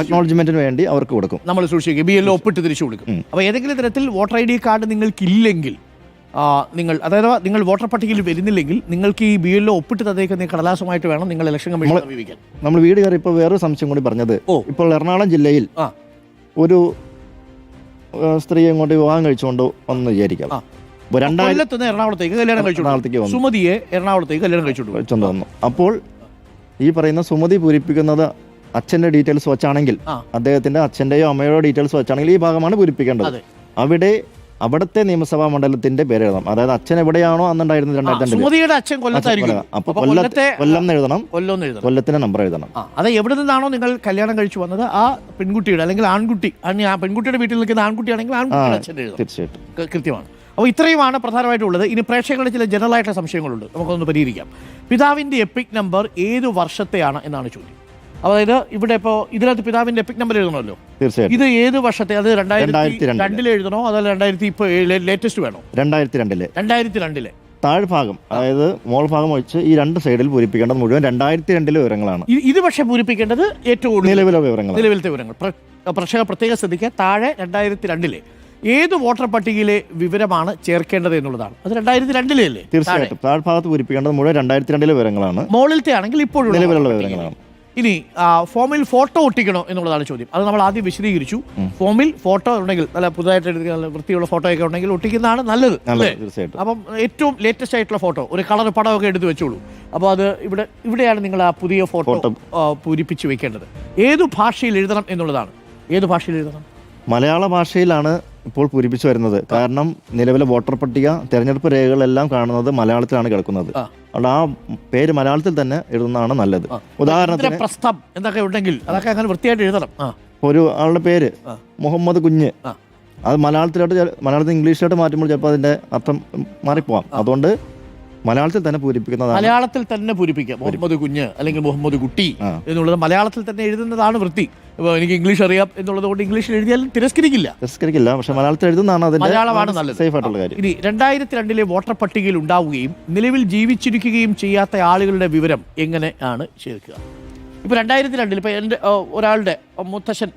അക്നോളജ്മെന്റിന് വേണ്ടി അവർക്ക് കൊടുക്കും. നമ്മൾ സൂക്ഷിക്കുക ബി എൽ ഒപ്പിട്ട് തിരിച്ചു കൊടുക്കും. അപ്പൊ ഏതെങ്കിലും തരത്തിൽ വോട്ടർ ഐ ഡി കാർഡ് നിങ്ങൾക്കില്ലെങ്കിൽ ആ, നിങ്ങൾ അതായത് നിങ്ങൾ വോട്ടർ പട്ടികയിൽ വരുന്നില്ലെങ്കിൽ നിങ്ങൾക്ക് ഈ ബി എൽ ഒപ്പിട്ട് തന്നേക്കുന്ന കടലാസമായിട്ട് വേണം നിങ്ങൾ ഇലക്ഷൻ കമ്മീഷൻ സമീപിക്കാൻ. നമ്മൾ വീട് കയറി ഇപ്പോൾ വേറൊരു സംശയം കൂടി പറഞ്ഞത്. ഓ. ഇപ്പോൾ എറണാകുളം ജില്ലയിൽ ആ. ഒരു സ്ത്രീ സ്ത്രീയെ ഇങ്ങോട്ട് വിവാഹം കഴിച്ചുകൊണ്ട് വന്ന് വിചാരിക്കാം. ആ. അപ്പോൾ രണ്ടായിരം കൊല്ലത്ത് എറണാകുളത്തേക്ക് കല്യാണം കഴിച്ചു സുമതിയെ എറണാകുളത്തേക്ക് കല്യാണം കഴിച്ചു കഴിച്ചുകൊണ്ട് വന്നു. അപ്പോൾ ഈ പറയുന്ന സുമതി പൂരിപ്പിക്കുന്നത് അച്ഛന്റെ ഡീറ്റെയിൽസ് വെച്ചാണെങ്കിൽ അദ്ദേഹത്തിന്റെ അച്ഛന്റെയോ അമ്മയോ ഡീറ്റെയിൽസ് വെച്ചാണെങ്കിൽ ഈ ഭാഗമാണ് പൂരിപ്പിക്കേണ്ടത്. അവിടെ അവിടുത്തെ നിയമസഭാ മണ്ഡലത്തിന്റെ പേര് എഴുതണം. അതായത് അച്ഛൻ എവിടെയാണോ അന്നുണ്ടായിരുന്നത് രണ്ടായിരത്തി അച്ഛൻ കൊല്ലത്തായിരിക്കും. അപ്പൊ അപ്പൊ കൊല്ലത്തെ കൊല്ലം എഴുതണം. കൊല്ലം എഴുതണം. കൊല്ലത്തിന്റെ നമ്പർ എഴുതണം. അത് എവിടെ നിന്നാണോ നിങ്ങൾ കല്യാണം കഴിച്ചു വന്നത്? ആ പെൺകുട്ടിയുടെ അല്ലെങ്കിൽ ആൺകുട്ടി. ആ പെൺകുട്ടിയുടെ വീട്ടിൽ നിൽക്കുന്ന ആൺകുട്ടിയാണെങ്കിൽ ആൺകുട്ടിയുടെ അച്ഛൻ എഴുതണം. തീർച്ചയായിട്ടും. കൃത്യമാണ്. അപ്പോൾ ഇത്രയുമാണ് പ്രധാനമായിട്ടുള്ളത്. ഇനി പ്രേക്ഷകരുടെ ചില ജനറൽ ആയിട്ടുള്ള സംശയങ്ങളുണ്ട്. നമുക്കൊന്ന് പരിഹരിക്കാം. പിതാവിന്റെ എപ്പിക് നമ്പർ ഏത് വർഷത്തെയാണ് എന്നാണ് ചോദ്യം. അതായത് ഇവിടെ ഇപ്പോൾ ഇതിനകത്ത് പിതാവിന്റെ എപ്പിക് നമ്പർ എഴുതണമല്ലോ. തീർച്ചയായും ഇത് ഏത് വർഷത്തെ? അത് രണ്ടായിരത്തി രണ്ടിൽ എഴുതണോ? അതല്ല രണ്ടായിരത്തി ഇപ്പോൾ ലേറ്റസ്റ്റ് വേണോ രണ്ടായിരത്തി രണ്ടിലെ രണ്ടായിരത്തി രണ്ടിലെ താഴ്ഭാഗം അതായത് മോൾ ഭാഗം ഒഴിച്ച് ഈ രണ്ട് സൈഡിൽ പൂരിപ്പിക്കേണ്ടത് മുഴുവൻ രണ്ടായിരത്തി രണ്ടിലെ വിവരങ്ങളാണ്. ഇത് പക്ഷേ പൂരിപ്പിക്കേണ്ടത് ഏറ്റവും നിലവിലെ വിവരങ്ങൾ നിലവിലത്തെ വിവരങ്ങൾ. പ്ര- പ്രേക്ഷകർ പ്രത്യേക ശ്രദ്ധിക്കുക. താഴെ രണ്ടായിരത്തി രണ്ടിലെ ഏത് വോട്ടർ പട്ടികയിലെ വിവരമാണ് ചേർക്കേണ്ടത് എന്നുള്ളതാണ്. അത് രണ്ടായിരത്തി രണ്ടിലെ അല്ലേ. തീർച്ചയായിട്ടും. താഴ്ഭാഗത്ത് പൂരിപ്പിക്കേണ്ടത് മുഴുവൻ രണ്ടായിരത്തി രണ്ടിലെ വിവരങ്ങളാണ്. മോളിലത്തെ ആണെങ്കിൽ ഇപ്പോഴും നിലവിലുള്ള വിവരങ്ങളാണ്. ഇനി ഫോമിൽ ഫോട്ടോ ഒട്ടിക്കണോ എന്നുള്ളതാണ് ചോദ്യം. അത് നമ്മൾ ആദ്യം വിശദീകരിച്ചു. ഫോമിൽ ഫോട്ടോ ഉണ്ടെങ്കിൽ നല്ല പുതുതായിട്ട് എടുക്കുന്ന നല്ല വൃത്തിയുള്ള ഫോട്ടോ ഒക്കെ ഉണ്ടെങ്കിൽ ഒട്ടിക്കുന്നതാണ് നല്ലത്. തീർച്ചയായിട്ടും. അപ്പം ഏറ്റവും ലേറ്റസ്റ്റ് ആയിട്ടുള്ള ഫോട്ടോ ഒരു കളർ പടമൊക്കെ എടുത്ത് വെച്ചോളൂ. അപ്പോൾ അത് ഇവിടെ ഇവിടെയാണ് നിങ്ങൾ ആ പുതിയ ഫോട്ടോ. പൂരിപ്പിച്ച് വെക്കേണ്ടത്. ഏത് ഭാഷയിൽ എഴുതണം എന്നുള്ളതാണ്? ഏത് ഭാഷയിൽ എഴുതണം? മലയാള ഭാഷയിലാണ് ഇപ്പോൾ പൂരിപ്പിച്ചു വരുന്നത്. കാരണം നിലവിലെ വോട്ടർ പട്ടിക തെരഞ്ഞെടുപ്പ് രേഖകളെല്ലാം കാണുന്നത് മലയാളത്തിലാണ് കിടക്കുന്നത്. അതുകൊണ്ട് ആ പേര് മലയാളത്തിൽ തന്നെ എഴുതുന്നതാണ് നല്ലത്. ഉദാഹരണത്തിന് പ്രസ്ഥം എന്തൊക്കെ ഉണ്ടെങ്കിൽ അതൊക്കെ അങ്ങനെ വൃത്തിയായിട്ട് എഴുതണം. ഒരു ആളുടെ പേര് മുഹമ്മദ് കുഞ്ഞ്. അത് മലയാളത്തിലോട്ട് മലയാളത്തിൽ ഇംഗ്ലീഷിലോട്ട് മാറ്റുമ്പോൾ ചിലപ്പോൾ അതിന്റെ അർത്ഥം മാറിപ്പോവാം. അതുകൊണ്ട് മലയാളത്തിൽ തന്നെ പൂരിപ്പിക്കുന്നതാണ്. മലയാളത്തിൽ തന്നെ പൂരിപ്പിക്കുക മുഹമ്മദ് കുഞ്ഞ് അല്ലെങ്കിൽ മുഹമ്മദ് കുട്ടി എന്നുള്ളത് മലയാളത്തിൽ തന്നെ എഴുതുന്നതാണ് വൃത്തി. എനിക്ക് ഇംഗ്ലീഷ് അറിയാം എന്നുള്ളത് കൊണ്ട് ഇംഗ്ലീഷിൽ എഴുതിയാലും തിരസ്കരിക്കില്ല. തിരസ്കരിക്കില്ല. പക്ഷെ മലയാളത്തിൽ എഴുതുന്നതാണ് അതിന്റെ മലയാളമാണ് നല്ലത്. സേഫ് ആയിട്ടുള്ള കാര്യം. ഇനി രണ്ടായിരത്തി രണ്ടിലെ വോട്ടർ പട്ടികയിൽ ഉണ്ടാവുകയും നിലവിൽ ജീവിച്ചിരിക്കുകയും ചെയ്യാത്ത ആളുകളുടെ വിവരം എങ്ങനെയാണ് ചേർക്കുക ഇപ്പൊ രണ്ടായിരത്തി രണ്ടിൽ ഇപ്പൊ എന്റെ ഒരാളുടെ മുത്തശ്ശൻ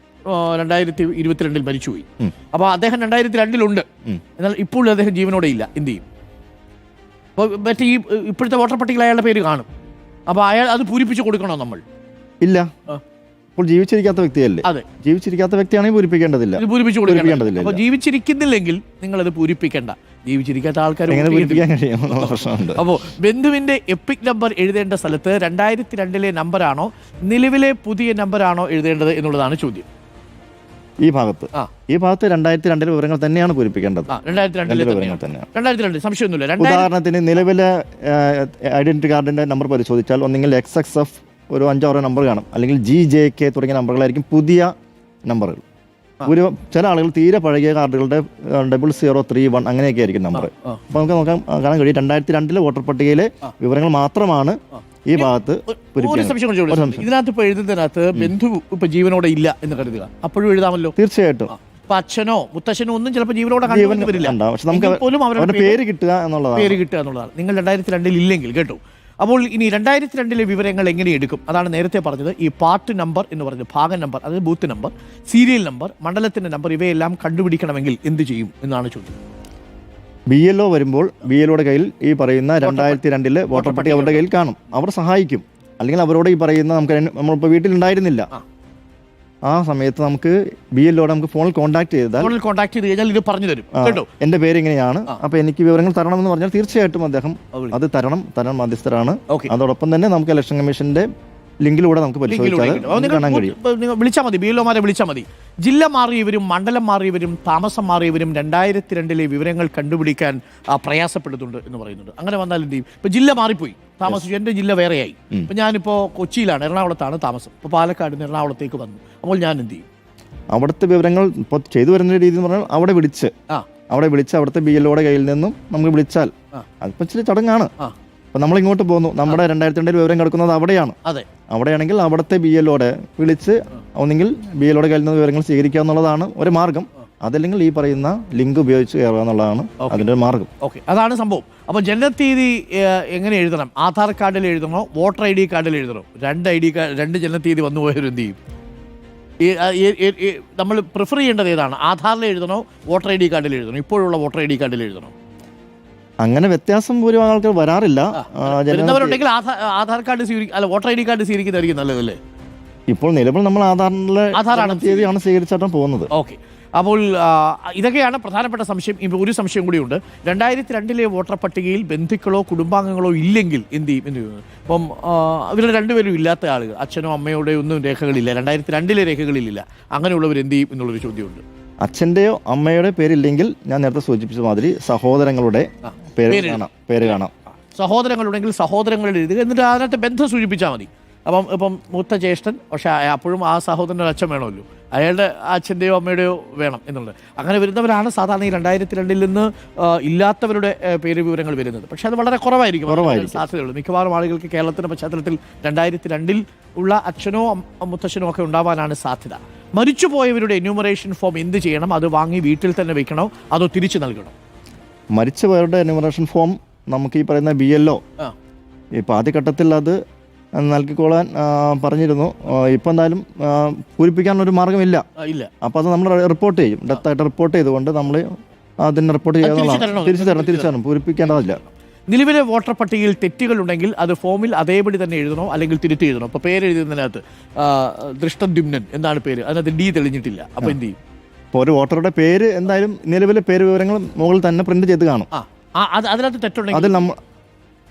രണ്ടായിരത്തി ഇരുപത്തിരണ്ടിൽ മരിച്ചുപോയി. അപ്പോൾ അപ്പൊ അദ്ദേഹം രണ്ടായിരത്തി രണ്ടിലുണ്ട് എന്നാൽ ഇപ്പോൾ അദ്ദേഹം ജീവനോടെ ഇല്ല. എന്ത് ചെയ്യും? അപ്പോൾ മറ്റേ ഈ ഇപ്പോഴത്തെ വോട്ടർ പട്ടികയിൽ അയാളുടെ പേര് കാണും. അപ്പോൾ അയാൾ അത് പൂരിപ്പിച്ച് കൊടുക്കണോ നമ്മൾ? ഇല്ല. അപ്പോൾ ഇപ്പോൾ ജീവിച്ചിരിക്കാത്ത വ്യക്തിയല്ലേ? അതെ. ജീവിച്ചിരിക്കാത്ത വ്യക്തിയാണെങ്കിൽ പൂരിപ്പിക്കേണ്ടതില്ല. ഇത് പൂരിപ്പിച്ച് കൊടുക്കേണ്ടതില്ല അപ്പോൾ ജീവിച്ചിരിക്കുന്നില്ലെങ്കിൽ നിങ്ങൾ അത് പൂരിപ്പിക്കേണ്ട. ജീവിച്ചിരിക്കാത്ത ആൾക്കാർ എങ്ങനെ പൂരിപ്പിക്കാൻ കഴിയും എന്നുള്ള പ്രശ്നമുണ്ട്. അപ്പോൾ ബന്ധുവിന്റെ എപ്പിക് നമ്പർ എഴുതേണ്ട സ്ഥലത്ത് രണ്ടായിരത്തി രണ്ടിലെ നമ്പറാണോ നിലവിലെ പുതിയ നമ്പറാണോ എഴുതേണ്ടത് എന്നുള്ളതാണ് ചോദ്യം. ഈ ഭാഗത്ത്. ഈ ഭാഗത്ത് രണ്ടായിരത്തി രണ്ടിലെ വിവരങ്ങൾ തന്നെയാണ് പൂരിപ്പിക്കേണ്ടത്. വിവരങ്ങൾ തന്നെയാണ്. ഉദാഹരണത്തിന് നിലവിലെ ഐഡന്റിറ്റി കാർഡിന്റെ നമ്പർ പരിശോധിച്ചാൽ ഒന്നെങ്കിൽ എക്സ് എക്സ് എഫ് ഒരു അഞ്ചാറോ നമ്പർ കാണും. അല്ലെങ്കിൽ ജി ജെ കെ തുടങ്ങിയ നമ്പറുകളായിരിക്കും പുതിയ നമ്പറുകൾ. ഒരു ചില ആളുകൾ തീരെ പഴകിയ കാർഡുകളുടെ ഡബിൾ സീറോ ത്രീ വൺ അങ്ങനെയൊക്കെ ആയിരിക്കും നമ്പർ അപ്പൊ അപ്പോൾ നമുക്ക് നോക്കാം കാണാൻ കഴിയും. രണ്ടായിരത്തി രണ്ടിലെ വോട്ടർ പട്ടികയിലെ വിവരങ്ങൾ മാത്രമാണ് ഈ ഭാഗത്ത് ഒരു സംശയം. ഇതിനകത്ത് ഇപ്പൊ എഴുതുന്നതിനകത്ത് ബന്ധു ഇപ്പൊ ജീവനോടെ ഇല്ല എന്ന് കരുതുക. അപ്പോഴും എഴുതാമല്ലോ? തീർച്ചയായിട്ടും. അച്ഛനോ മുത്തച്ഛനോ ഒന്നും ചിലപ്പോൾ ജീവനോടെ വരില്ല. പോലും അവരുടെ പേര് കിട്ടുക എന്നുള്ളതാണ്. പേര് കിട്ടുക എന്നുള്ളതാണ്. നിങ്ങൾ രണ്ടായിരത്തി രണ്ടിൽ ഇല്ലെങ്കിൽ കേട്ടോ. അപ്പോൾ ഇനി രണ്ടായിരത്തി രണ്ടിലെ വിവരങ്ങൾ എങ്ങനെ എടുക്കും? അതാണ് നേരത്തെ പറഞ്ഞത്. ഈ പാർട്ട് നമ്പർ എന്ന് പറഞ്ഞത് ഭാഗ നമ്പർ അതായത് ബൂത്ത് നമ്പർ സീരിയൽ നമ്പർ മണ്ഡലത്തിന്റെ നമ്പർ ഇവയെല്ലാം കണ്ടുപിടിക്കണമെങ്കിൽ എന്ത് ചെയ്യും എന്നാണ് ചോദ്യം. ബി എൽ ഒ വരുമ്പോൾ ബി എൽ ഒയുടെ കയ്യിൽ ഈ പറയുന്ന രണ്ടായിരത്തി രണ്ടിൽ വോട്ടർ പട്ടിക അവരുടെ കയ്യിൽ കാണും. അവർ സഹായിക്കും. അല്ലെങ്കിൽ അവരോട് ഈ പറയുന്ന നമുക്ക് നമ്മളിപ്പോൾ വീട്ടിലുണ്ടായിരുന്നില്ല. ആ. സമയത്ത് നമുക്ക് ബി എൽ ഒയുടെ നമുക്ക് ഫോണിൽ കോൺടാക്ട് ചെയ്താൽ ഫോണിൽ കോൺടാക്ട് ചെയ്ത് കഴിഞ്ഞാൽ ഇത് പറഞ്ഞു തരും. കേട്ടോ? എന്റെ പേര് ഇങ്ങനെയാണ്. അപ്പൊ എനിക്ക് വിവരങ്ങൾ തരണമെന്ന് പറഞ്ഞാൽ തീർച്ചയായിട്ടും അദ്ദേഹം അത് തരണം തരണം മധ്യസ്ഥരാണ്. അതോടൊപ്പം തന്നെ നമുക്ക് ഇലക്ഷൻ കമ്മീഷന്റെ ലിങ്കിലൂടെ നമുക്ക് പരിശോധിച്ചാൽ വിളിച്ചാൽ മതി ബി വിളിച്ചാൽ മതി. ജില്ല മാറിയവരും മണ്ഡലം മാറിയവരും താമസം മാറിയവരും രണ്ടായിരത്തി രണ്ടിലെ വിവരങ്ങൾ കണ്ടുപിടിക്കാൻ പ്രയാസപ്പെടുന്നുണ്ട് എന്ന് പറയുന്നുണ്ട്. അങ്ങനെ വന്നാൽ എന്ത് ചെയ്യും? ഇപ്പൊ ജില്ല മാറിപ്പോയി. താമസിച്ചു. എന്റെ ജില്ല വേറെയായി. ഇപ്പൊ ഞാനിപ്പോ കൊച്ചിയിലാണ് എറണാകുളത്താണ് താമസം. ഇപ്പൊ പാലക്കാട് നിന്ന് എറണാകുളത്തേക്ക് വന്നു. അപ്പോൾ ഞാൻ എന്ത് ചെയ്യും? അവിടുത്തെ വിവരങ്ങൾ ഇപ്പോൾ ചെയ്തു വരുന്ന രീതി എന്ന് പറഞ്ഞാൽ അവിടെ വിളിച്ച്. ആ. അവിടെ വിളിച്ച് അവിടുത്തെ ബി എൽ ഒയുടെ കയ്യിൽ നിന്നും നമുക്ക് വിളിച്ചാൽ. അതിപ്പോൾ ഇച്ചിരി ചടങ്ങാണ്. അപ്പം നമ്മൾ ഇങ്ങോട്ട് പോകുന്നു നമ്മുടെ രണ്ടായിരത്തി രണ്ടിൽ വിവരം കിടക്കുന്നത് അവിടെയാണ്. അതെ. അവിടെയാണെങ്കിൽ അവിടുത്തെ ബി എല്ലോടെ വിളിച്ച് ഒന്നെങ്കിൽ ബി എല്ലോടെ കയ്യിൽ നിന്ന് വിവരങ്ങൾ സ്വീകരിക്കുക എന്നുള്ളതാണ് ഒരു മാർഗം. അതല്ലെങ്കിൽ ഈ പറയുന്ന ലിങ്ക് ഉപയോഗിച്ച് കയറുക എന്നുള്ളതാണ് അതിന്റെ ഒരു മാർഗം. ഓക്കെ. അതാണ് സംഭവം. അപ്പോൾ ജനനത്തീയതി തീയതി എങ്ങനെ എഴുതണം? ആധാർ കാർഡിൽ എഴുതണോ? വോട്ടർ ഐ ഡി കാർഡിൽ എഴുതണോ? രണ്ട് ഐ ഡി കാർഡ് രണ്ട് ജനനത്തീയതി വന്നു പോയൊരു എന്ത് ചെയ്യും? നമ്മൾ പ്രിഫർ ചെയ്യേണ്ടത് ഏതാണ്? ആധാറിൽ എഴുതണോ? വോട്ടർ ഐ ഡി കാർഡിൽ എഴുതണോ? ഇപ്പോഴുള്ള വോട്ടർ ഐ ഡി കാർഡിൽ എഴുതണോ? അങ്ങനെ വ്യത്യാസം ഭൂരിഭാഗം ആൾക്കാർ വരാറില്ല. വരുന്നവരുണ്ടെങ്കിൽ ആധാർ കാർഡ് സ്വീകരിക്കും അല്ല വോട്ടർ ഐ ഡി കാർഡ് സ്വീകരിക്കുന്നതായിരിക്കും നല്ലതല്ലേ? ഇപ്പോൾ നിലവിൽ നമ്മൾ ആധാറിലെ ആധാറാണ്. തീയതിയാണ് സ്വീകരിച്ചാട്ടം പോകുന്നത്. ഓക്കെ. അപ്പോൾ ഇതൊക്കെയാണ് പ്രധാനപ്പെട്ട സംശയം ഇപ്പോൾ ഒരു സംശയം കൂടിയുണ്ട്. രണ്ടായിരത്തി രണ്ടിലെ വോട്ടർ പട്ടികയിൽ ബന്ധുക്കളോ കുടുംബാംഗങ്ങളോ ഇല്ലെങ്കിൽ എന്ത് ചെയ്യും? എന്ത് ചെയ്യുന്നു അപ്പം ഇവർ ഇവരുടെ രണ്ടുപേരും ഇല്ലാത്ത ആളുകൾ അച്ഛനോ അമ്മയോടെ ഒന്നും രേഖകളില്ല. രണ്ടായിരത്തി രണ്ടിലെ രേഖകളിലില്ല. അങ്ങനെയുള്ളവർ എന്ത് ചെയ്യും എന്നുള്ളൊരു ചോദ്യമുണ്ട്. അച്ഛന്റെയോ അമ്മയുടെ പേരില്ലെങ്കിൽ ഞാൻ നേരത്തെ സൂചിപ്പിച്ച മാതിരി സഹോദരങ്ങളുടെ പേര് കാണാം പേര് കാണാം. സഹോദരങ്ങളുണ്ടെങ്കിൽ സഹോദരങ്ങളുടെ എഴുതുക എന്നിട്ട് അതിനകത്ത് ബന്ധം സൂചിപ്പിച്ചാൽ മതി. അപ്പം ഇപ്പം മൂത്ത ജ്യേഷ്ഠൻ പക്ഷേ അപ്പോഴും ആ സഹോദരന്റെ അച്ഛൻ വേണമല്ലോ. അയാളുടെ അച്ഛന്റെയോ അമ്മയുടെയോ വേണം എന്നുള്ളത്. അങ്ങനെ വരുന്നവരാണ് സാധാരണ ഈ രണ്ടായിരത്തി രണ്ടിൽ നിന്ന് ഇല്ലാത്തവരുടെ പേര് വിവരങ്ങൾ വരുന്നത്. പക്ഷേ അത് വളരെ കുറവായിരിക്കും. കുറവായിരിക്കും. സാധ്യതയുള്ളൂ. മിക്കവാറും ആളുകൾക്ക് കേരളത്തിന്റെ പശ്ചാത്തലത്തിൽ രണ്ടായിരത്തി രണ്ടിൽ ഉള്ള അച്ഛനോ മുത്തച്ഛനോ ഒക്കെ ഉണ്ടാവാനാണ് സാധ്യത. മരിച്ചുപോയവരുടെ എന്യൂമറേഷൻ ഫോം എന്ത് ചെയ്യണം? അത് വാങ്ങി വീട്ടിൽ തന്നെ വെക്കണോ? അതോ തിരിച്ചു നൽകണോ? മരിച്ചവരുടെ എന്യൂമറേഷൻ ഫോം നമുക്ക് ഈ പറയുന്ന ബി എൽ ഒ ഇപ്പോൾ ആദ്യഘട്ടത്തിൽ അത് നൽകിക്കൊള്ളാൻ പറഞ്ഞിരുന്നു. ഇപ്പം എന്തായാലും പൂരിപ്പിക്കാനൊരു മാർഗമില്ല. ഇല്ല. അപ്പോൾ അത് നമ്മൾ റിപ്പോർട്ട് ചെയ്യും. ഡെത്ത് ആയിട്ട് റിപ്പോർട്ട് ചെയ്തുകൊണ്ട് നമ്മൾ അതിന് റിപ്പോർട്ട് തിരിച്ചു തിരിച്ചു തരണം തിരിച്ചു തരണം. പൂരിപ്പിക്കേണ്ടതില്ല. നിലവിലെ വോട്ടർ പട്ടികയിൽ തെറ്റുകൾ ഉണ്ടെങ്കിൽ അത് ഫോമിൽ അതേപടി തന്നെ എഴുതണോ അല്ലെങ്കിൽ തിരുത്തി എഴുതണോ? അപ്പോൾ പേര് എഴുതുന്നതിനകത്ത് ദൃഷ്ടദ്യുമ്നൻ എന്നാണ് പേര്. അതിനകത്ത് ഡി തെളിഞ്ഞിട്ടില്ല. അപ്പോൾ എന്ത് ചെയ്യും? ഇപ്പോൾ ഒരു വോട്ടറുടെ പേര് എന്തായാലും നിലവിലെ പേര് വിവരങ്ങൾ മുകളിൽ തന്നെ പ്രിന്റ് ചെയ്ത് കാണും. ആ ആ, അത് അതിനകത്ത് തെറ്റുണ്ടെങ്കിൽ? അതിൽ നമ്മൾ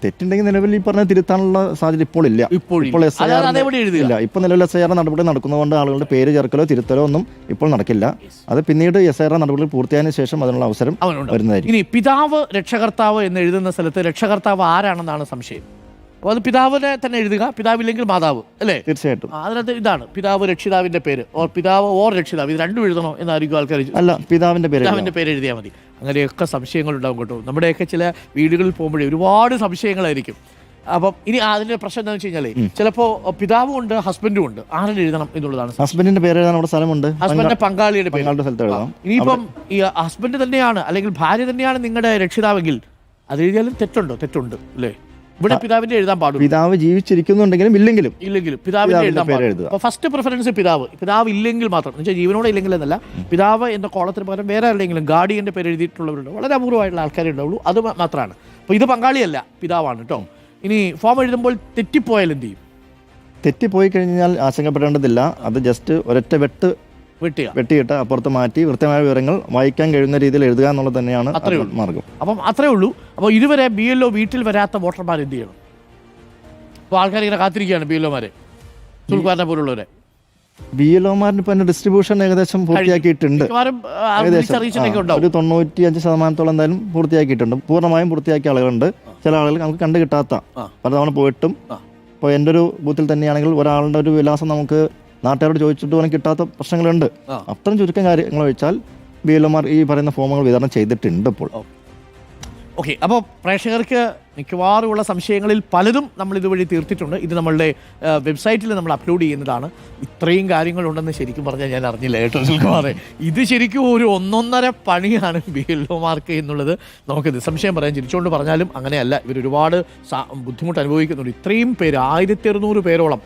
തെറ്റുണ്ടെങ്കിൽ നിലവിൽ ഈ പറഞ്ഞ തിരുത്താനുള്ള സാധ്യത ഇപ്പോൾ ഇല്ല. ഇപ്പോൾ എസ് ഐ അത് അതേപടി എഴുതുക? ഇല്ല. ഇപ്പോൾ നിലവിൽ എസ് ഐ ആർ നടപടി നടക്കുന്നതുകൊണ്ട് ആളുകളുടെ പേര് ചേർക്കലോ തിരുത്തലോ ഒന്നും ഇപ്പോൾ നടക്കില്ല. അത് പിന്നീട് എസ് ഐ ആർ നടപടികൾ പൂർത്തിയായതിനു ശേഷം അതിനുള്ള അവസരം അവനുണ്ട്. വരുന്നതായിരിക്കും. ഇനി പിതാവ് രക്ഷകർത്താവ് എന്ന് എഴുതുന്ന സ്ഥലത്ത് രക്ഷകർത്താവ് ആരാണെന്നാണ് സംശയം? അപ്പോൾ അത് പിതാവിനെ തന്നെ എഴുതുക. പിതാവില്ലെങ്കിൽ മാതാവ് അല്ലേ? തീർച്ചയായിട്ടും. അതിനകത്ത് ഇതാണ്. പിതാവ് രക്ഷിതാവിന്റെ പേര്. ഓർ പിതാവ് ഓർ രക്ഷിതാവ്. ഇത് രണ്ടും എഴുതണോ എന്നായിരിക്കും ആൾക്കാർ അല്ല പിതാവിന്റെ പേര് പിതാവിന്റെ പേര് എഴുതിയാൽ മതി. അങ്ങനെയൊക്കെ സംശയങ്ങൾ ഉണ്ടാവും കേട്ടോ. നമ്മുടെയൊക്കെ ചില വീടുകളിൽ പോകുമ്പോഴേ ഒരുപാട് സംശയങ്ങളായിരിക്കും. അപ്പം ഇനി അതിന്റെ പ്രശ്നം എന്താണെന്ന് വെച്ച് കഴിഞ്ഞാൽ ചിലപ്പോ പിതാവും ഉണ്ട് ഹസ്ബൻഡും ഉണ്ട്. ആരെ എഴുതണം എന്നുള്ളതാണ്. ഹസ്ബൻഡിന്റെ പേര് എഴുതാൻ അവിടെ സ്ഥലമുണ്ട്. ഹസ്ബൻഡിന്റെ പങ്കാളിയുടെ പേര്. പങ്കാളുടെ സ്ഥലത്ത് എഴുതാം. ഇനിയിപ്പം ഈ ഹസ്ബൻഡ് തന്നെയാണ് അല്ലെങ്കിൽ ഭാര്യ തന്നെയാണ് നിങ്ങളുടെ രക്ഷിതാവെങ്കിൽ അത് എഴുതിയാലും തെറ്റുണ്ടോ? തെറ്റുണ്ട് അല്ലേ? ഇവിടെ പിതാവിന്റെ എഴുതാൻ പാടും പിതാവ് ജീവിച്ചിരിക്കുന്നുണ്ടെങ്കിലും ഇല്ലെങ്കിലും ഇല്ലെങ്കിലും പിതാവിന്റെ എഴുതാൻ പാടും പാടില്ല. എഴുതുക. ഫസ്റ്റ് പ്രിഫറൻസ് പിതാവ്. പിതാവ് ഇല്ലെങ്കിൽ മാത്രം. എന്ന് വെച്ചാൽ ജീവനോടെ ഇല്ലെങ്കിൽ എന്നല്ല. പിതാവ് എന്ന കോളത്തിന് പകരം വേറെ ആരുടെയെങ്കിലും ഗാർഡിയന്റെ പേര് എഴുതിയിട്ടുള്ളവരുണ്ട്? വളരെ അപൂർവമായിട്ടുള്ള ആൾക്കാരെ ഉണ്ടാവുള്ളൂ. അത് മാത്രമാണ്. അപ്പോൾ ഇത് പങ്കാളിയല്ല പിതാവാണ് കേട്ടോ ഇനി ഫോം എഴുതുമ്പോൾ തെറ്റിപ്പോയാൽ എന്ത് ചെയ്യും? തെറ്റിപ്പോയി കഴിഞ്ഞാൽ ആശങ്കപ്പെടേണ്ടതില്ല. അത് ജസ്റ്റ് ഒരൊറ്റ വെട്ട് വെട്ടുക. വെട്ടിയിട്ട് അപ്പുറത്ത് മാറ്റി കൃത്യമായ വിവരങ്ങൾ വായിക്കാൻ കഴിയുന്ന രീതിയിൽ എഴുതുക എന്നുള്ളത് തന്നെയാണ് അത്രയേ ഉള്ളൂ. മാർഗം. അപ്പം അത്രേ ഉള്ളൂ. അപ്പോൾ ഇതുവരെ ബി എൽ ഒ വീട്ടിൽ വരാത്ത വോട്ടർമാർ എന്ത് ചെയ്യണം? അപ്പോൾ ആൾക്കാർ ഇങ്ങനെ കാത്തിരിക്കുകയാണ് ബി എൽ ഒമാരെ. സുൽക്കാരനെ പോലുള്ളവരെ. ബി എൽ ഒമാരിന് ഇപ്പം ഡിസ്ട്രിബ്യൂഷൻ ഏകദേശം പൂർത്തിയാക്കിയിട്ടുണ്ട്. ഒരു തൊണ്ണൂറ്റി അഞ്ച് ശതമാനത്തോളം എന്തായാലും പൂർത്തിയാക്കിയിട്ടുണ്ട്. പൂർണമായും പൂർത്തിയാക്കിയ ആളുകളുണ്ട്. ചില ആളുകൾ നമുക്ക് കണ്ടു കിട്ടാത്ത. പലതവണ പോയിട്ടും. ഇപ്പോൾ എന്റെ ഒരു ബൂത്തിൽ തന്നെയാണെങ്കിൽ ഒരാളുടെ ഒരു വിലാസം നമുക്ക് നാട്ടുകാരോട് ചോദിച്ചിട്ട് പോലും കിട്ടാത്ത പ്രശ്നങ്ങളുണ്ട്. അത്തരം ചുരുക്കം കാര്യങ്ങൾ ഒഴിച്ചാൽ ബി എൽ ഒമാർ ഈ പറയുന്ന ഫോമുകൾ വിതരണം ചെയ്തിട്ടുണ്ട് ഇപ്പോൾ. ഓക്കെ അപ്പോൾ പ്രേക്ഷകർക്ക് മിക്കവാറും ഉള്ള സംശയങ്ങളിൽ പലതും നമ്മൾ ഇതുവഴി തീർത്തിട്ടുണ്ട്. ഇത് നമ്മളുടെ വെബ്സൈറ്റിൽ നമ്മൾ അപ്ലോഡ് ചെയ്യുന്നതാണ്. ഇത്രയും കാര്യങ്ങളുണ്ടെന്ന് ശരിക്കും പറഞ്ഞാൽ ഞാൻ അറിഞ്ഞില്ല കേട്ടോ സുൽകുമാറെ ഇത് ശരിക്കും ഒരു ഒന്നൊന്നര പണിയാണ് ബി എൽ ഒമാർക്ക് എന്നുള്ളത് നമുക്ക് നിസ്സംശയം പറയാൻ ചിരിച്ചുകൊണ്ട് പറഞ്ഞാലും അങ്ങനെയല്ല. ഇവർ ഒരുപാട് ബുദ്ധിമുട്ട് അനുഭവിക്കുന്നുണ്ട്. ഇത്രയും പേര് ആയിരത്തി പേരോളം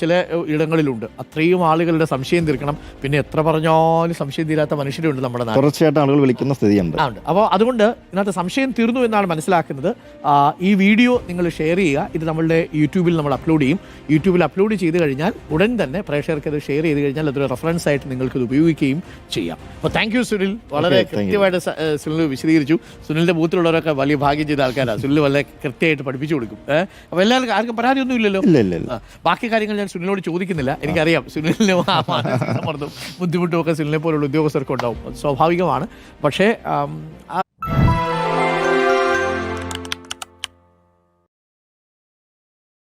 ചില ഇടങ്ങളിലുണ്ട്. അത്രയും ആളുകളുടെ സംശയം തീർക്കണം. പിന്നെ എത്ര പറഞ്ഞാലും സംശയം തീരാത്ത മനുഷ്യരുണ്ട് നമ്മുടെ തുടർച്ചയായിട്ട് ആളുകൾ വിളിക്കുന്ന സ്ഥിതിയുണ്ട്. ഉണ്ട്. അപ്പോൾ അതുകൊണ്ട് ഇതിനകത്ത് സംശയം തീർന്നു എന്നാണ് മനസ്സിലാക്കുന്നത്. ഈ വീഡിയോ നിങ്ങൾ ഷെയർ ചെയ്യുക. ഇത് നമ്മളുടെ യൂട്യൂബിൽ നമ്മൾ അപ്ലോഡ് ചെയ്യും. യൂട്യൂബിൽ അപ്ലോഡ് ചെയ്ത് കഴിഞ്ഞാൽ ഉടൻ തന്നെ പ്രേക്ഷകർക്ക് ഇത് ഷെയർ ചെയ്ത് കഴിഞ്ഞാൽ അതൊരു റെഫറൻസ് ആയിട്ട് നിങ്ങൾക്ക് ഇത് ഉപയോഗിക്കുകയും ചെയ്യാം. അപ്പോൾ താങ്ക് യു സുനിൽ. വളരെ കൃത്യമായിട്ട് സുനിൽ വിശദീകരിച്ചു. സുനിലിന്റെ ബൂത്തിലുള്ളവരൊക്കെ വലിയ ഭാഗ്യം ചെയ്ത ആൾക്കാരാണ് സുനിൽ വളരെ കൃത്യമായിട്ട് പഠിപ്പിച്ചു കൊടുക്കും. അപ്പോൾ എല്ലാവർക്കും ആർക്കും പരാതിയൊന്നും ഇല്ലല്ലോ? ഇല്ല ഇല്ല ഇല്ല. ബാക്കി കാര്യങ്ങൾ ഞാൻ സുനിലിനോട് ചോദിക്കുന്നില്ല. എനിക്കറിയാം സുനിലിന് സമ്മർദ്ദവും ബുദ്ധിമുട്ടും ഒക്കെ സുനിലിനെ പോലുള്ള ഉദ്യോഗസ്ഥർക്ക് ഉണ്ടാവും അത് സ്വാഭാവികമാണ്. പക്ഷേ